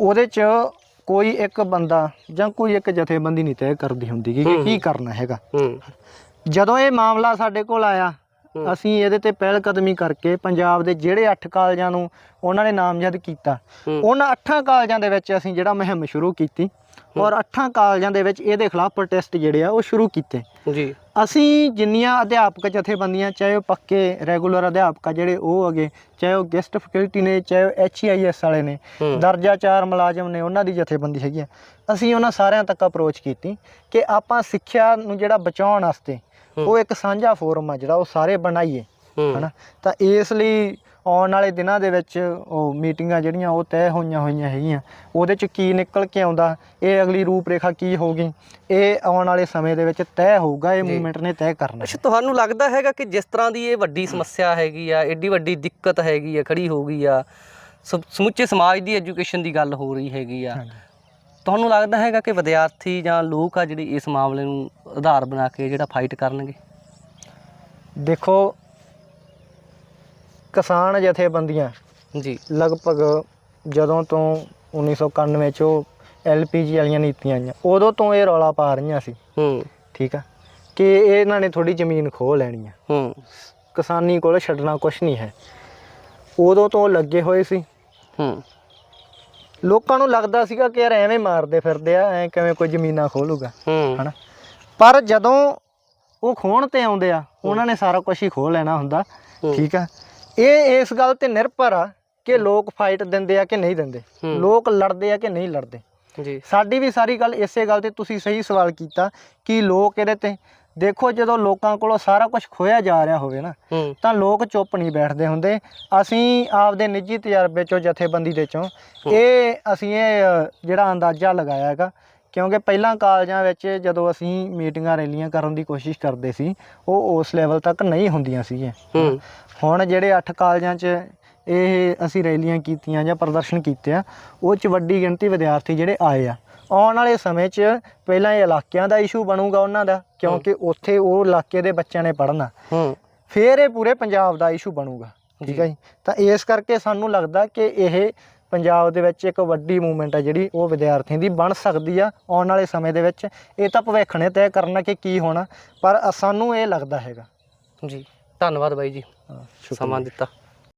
ਉਹਦੇ 'ਚ ਕੋਈ ਇੱਕ ਬੰਦਾ ਜਾਂ ਕੋਈ ਇੱਕ ਜਥੇਬੰਦੀ ਨਹੀਂ ਤੈਅ ਕਰਦੀ ਹੁੰਦੀ ਕਿ। ਕੀ ਕਰਨਾ ਹੈਗਾ। ਜਦੋਂ ਇਹ ਮਾਮਲਾ ਸਾਡੇ ਕੋਲ ਆਇਆ। ਅਸੀਂ ਇਹਦੇ ਤੇ ਪਹਿਲ ਕਦਮੀ ਕਰਕੇ ਪੰਜਾਬ ਦੇ ਜਿਹੜੇ 8 ਕਾਲਜਾਂ ਨੂੰ ਉਹਨਾਂ ਨੇ ਨਾਮਜ਼ਦ ਕੀਤਾ। ਉਹਨਾਂ 8 ਕਾਲਜਾਂ ਦੇ ਵਿੱਚ ਅਸੀਂ ਜਿਹੜਾ ਮੁਹਿੰਮ ਸ਼ੁਰੂ ਕੀਤੀ ਔਰ 8 ਕਾਲਜਾਂ ਦੇ ਵਿੱਚ ਇਹਦੇ ਖਿਲਾਫ ਪ੍ਰੋਟੈਸਟ ਜਿਹੜੇ ਆ ਉਹ ਸ਼ੁਰੂ ਕੀਤੇ ਜੀ ਅਸੀਂ ਜਿੰਨੀਆਂ ਅਧਿਆਪਕ ਜਥੇਬੰਦੀਆਂ ਚਾਹੇ ਉਹ ਪੱਕੇ ਰੈਗੂਲਰ ਅਧਿਆਪਕ ਆ ਜਿਹੜੇ ਉਹ ਹੈਗੇ ਚਾਹੇ ਉਹ ਗੈਸਟ ਫੈਕਲਟੀ ਨੇ ਚਾਹੇ ਉਹ ਐਚਈਆਈਐਸ ਵਾਲੇ ਨੇ। ਦਰਜਾ 4 ਮੁਲਾਜ਼ਮ ਨੇ ਉਹਨਾਂ ਦੀ ਜਥੇਬੰਦੀ ਹੈਗੀ ਆ ਅਸੀਂ ਉਹਨਾਂ ਸਾਰਿਆਂ ਤੱਕ ਅਪਰੋਚ ਕੀਤੀ ਕਿ ਆਪਾਂ ਸਿੱਖਿਆ ਨੂੰ ਜਿਹੜਾ ਬਚਾਉਣ ਵਾਸਤੇ। ਉਹ ਇੱਕ ਸਾਂਝਾ ਫੋਰਮ ਆ ਜਿਹੜਾ ਉਹ ਸਾਰੇ ਬਣਾਈਏ ਹਨਾ? ਤਾਂ ਇਸ ਲਈ ਆਉਣ ਵਾਲੇ ਦਿਨਾਂ ਦੇ ਵਿੱਚ ਉਹ ਮੀਟਿੰਗਾਂ ਜਿਹੜੀਆਂ ਉਹ ਤੈਅ ਹੋਈਆਂ ਹੋਈਆਂ ਹੈਗੀਆਂ। ਉਹਦੇ ਚ ਕੀ ਨਿਕਲ ਕੇ ਆਉਂਦਾ ਇਹ ਅਗਲੀ ਰੂਪਰੇਖਾ ਕੀ ਹੋਊਗੀ ਇਹ ਆਉਣ ਵਾਲੇ ਸਮੇਂ ਦੇ ਵਿੱਚ ਤੈਅ ਹੋਊਗਾ ਇਹ। ਮੂਵਮੈਂਟ ਨੇ ਤੈਅ ਕਰਨਾ ਅੱਛਾ ਤੁਹਾਨੂੰ ਲੱਗਦਾ ਹੈਗਾ ਕਿ ਜਿਸ ਤਰ੍ਹਾਂ ਦੀ ਇਹ ਵੱਡੀ ਸਮੱਸਿਆ ਹੈਗੀ ਆ ਏਡੀ ਵੱਡੀ ਦਿੱਕਤ ਹੈਗੀ ਆ ਖੜੀ ਹੋ ਗਈ ਆ ਸਮ- ਸਮੁੱਚੇ ਸਮਾਜ ਦੀ ਐਜੂਕੇਸ਼ਨ ਦੀ ਗੱਲ ਹੋ ਰਹੀ ਹੈਗੀ ਆ। ਤੁਹਾਨੂੰ ਲੱਗਦਾ ਹੈਗਾ ਕਿ ਵਿਦਿਆਰਥੀ ਜਾਂ ਲੋਕ ਆ ਜਿਹੜੇ ਇਸ ਮਾਮਲੇ ਨੂੰ ਆਧਾਰ ਬਣਾ ਕੇ ਜਿਹੜਾ ਫਾਈਟ ਕਰਨਗੇ? ਦੇਖੋ ਕਿਸਾਨ ਜਥੇਬੰਦੀਆਂ ਜੀ। ਲਗਭਗ ਜਦੋਂ ਤੋਂ 1991 ਚ ਉਹ ਐਲਪੀਜੀ ਵਾਲੀਆਂ ਨੀਤੀਆਂ ਆਈਆਂ ਉਦੋਂ ਤੋਂ ਇਹ ਰੌਲਾ ਪਾ ਰਹੀਆਂ ਸੀ। ਹੂੰ। ਠੀਕ ਆ? ਕਿ ਇਹਨਾਂ ਨੇ ਥੋੜੀ ਜ਼ਮੀਨ ਖੋਹ ਲੈਣੀ ਆ। ਹੂੰ। ਕਿਸਾਨੀ ਕੋਲ ਛੱਡਣਾ ਕੁਝ ਨਹੀਂ ਹੈ। ਉਦੋਂ ਤੋਂ ਲੱਗੇ ਹੋਏ ਸੀ। ਹੂੰ। ਲੋਕਾਂ ਨੂੰ ਲੱਗਦਾ ਸੀਗਾ ਕਿ ਯਾਰ ਐਵੇਂ ਮਾਰਦੇ ਫਿਰਦੇ ਆ ਐ ਕਿਵੇਂ ਕੋਈ ਜ਼ਮੀਨਾਂ ਖੋਲੂਗਾ ਹਨਾ? ਪਰ ਜਦੋਂ ਉਹ ਖੋਣ ਤੇ ਆਉਂਦੇ ਆ ਉਹਨਾਂ ਨੇ ਸਾਰਾ ਕੁਝ ਹੀ ਖੋਹ ਲੈਣਾ ਹੁੰਦਾ। ਠੀਕ ਆ? ਇਹ ਇਸ ਗੱਲ ਤੇ ਨਿਰਭਰ ਆ ਕਿ ਲੋਕ ਫਾਈਟ ਦਿੰਦੇ ਆ ਕਿ ਨਹੀਂ ਦਿੰਦੇ। ਲੋਕ ਲੜਦੇ ਆ ਕਿ ਨਹੀਂ ਲੜਦੇ। ਜੀ। ਸਾਡੀ ਵੀ ਸਾਰੀ ਗੱਲ ਇਸੇ ਗੱਲ ਤੇ ਤੁਸੀਂ ਸਹੀ ਸਵਾਲ ਕੀਤਾ ਕਿ ਲੋਕ ਇਹਦੇ ਤੇ ਦੇਖੋ ਜਦੋਂ ਲੋਕਾਂ ਕੋਲੋਂ ਸਾਰਾ ਕੁਝ ਖੋਇਆ ਜਾ ਰਿਹਾ ਹੋਵੇ ਨਾ ਤਾਂ ਲੋਕ ਚੁੱਪ ਨਹੀਂ ਬੈਠਦੇ ਹੁੰਦੇ। ਅਸੀਂ ਆਪਦੇ ਨਿੱਜੀ ਤਜਰਬੇ ਚੋਂ ਜਥੇਬੰਦੀ ਦੇ ਚੋਂ ਇਹ ਅਸੀਂ ਇਹ ਜਿਹੜਾ ਅੰਦਾਜ਼ਾ ਲਗਾਇਆ ਹੈਗਾ ਕਿਉਂਕਿ ਪਹਿਲਾਂ ਕਾਲਜਾਂ ਵਿੱਚ ਜਦੋਂ ਅਸੀਂ ਮੀਟਿੰਗਾਂ ਰੈਲੀਆਂ ਕਰਨ ਦੀ ਕੋਸ਼ਿਸ਼ ਕਰਦੇ ਸੀ ਉਹ ਉਸ ਲੈਵਲ ਤੱਕ ਨਹੀਂ ਹੁੰਦੀਆਂ ਸੀਗੀਆਂ। ਹੁਣ ਜਿਹੜੇ 8 ਕਾਲਜਾਂ 'ਚ ਇਹ ਅਸੀਂ ਰੈਲੀਆਂ ਕੀਤੀਆਂ ਜਾਂ ਪ੍ਰਦਰਸ਼ਨ ਕੀਤੇ ਆ ਉਹ 'ਚ ਵੱਡੀ ਗਿਣਤੀ ਵਿਦਿਆਰਥੀ ਜਿਹੜੇ ਆਏ ਆ। ਆਉਣ ਵਾਲੇ ਸਮੇਂ 'ਚ ਪਹਿਲਾਂ ਇਹ ਇਲਾਕਿਆਂ ਦਾ ਇਸ਼ੂ ਬਣੂਗਾ ਉਹਨਾਂ ਦਾ ਕਿਉਂਕਿ ਉੱਥੇ ਉਹ ਇਲਾਕੇ ਦੇ ਬੱਚਿਆਂ ਨੇ ਪੜ੍ਹਨਾ। ਹੂੰ। ਫਿਰ ਇਹ ਪੂਰੇ ਪੰਜਾਬ ਦਾ ਇਸ਼ੂ ਬਣੂਗਾ ਠੀਕ ਹੈ ਜੀ? ਤਾਂ ਇਸ ਕਰਕੇ ਸਾਨੂੰ ਲੱਗਦਾ ਕਿ ਇਹ ਪੰਜਾਬ ਦੇ ਵਿੱਚ ਇੱਕ ਵੱਡੀ ਮੂਵਮੈਂਟ ਹੈ ਜਿਹੜੀ ਉਹ ਵਿਦਿਆਰਥੀਆਂ ਦੀ ਬਣ ਸਕਦੀ ਆ ਆਉਣ ਵਾਲੇ ਸਮੇਂ ਦੇ ਵਿੱਚ। ਇਹ ਤਾਂ ਭਵਿੱਖ ਨੇ ਤੈਅ ਕਰਨਾ ਕਿ ਕੀ ਹੋਣਾ ਪਰ ਸਾਨੂੰ ਇਹ ਲੱਗਦਾ ਹੈਗਾ। ਜੀ। ਧੰਨਵਾਦ ਬਾਈ ਜੀ। ਸਮਾਂ ਦਿੱਤਾ।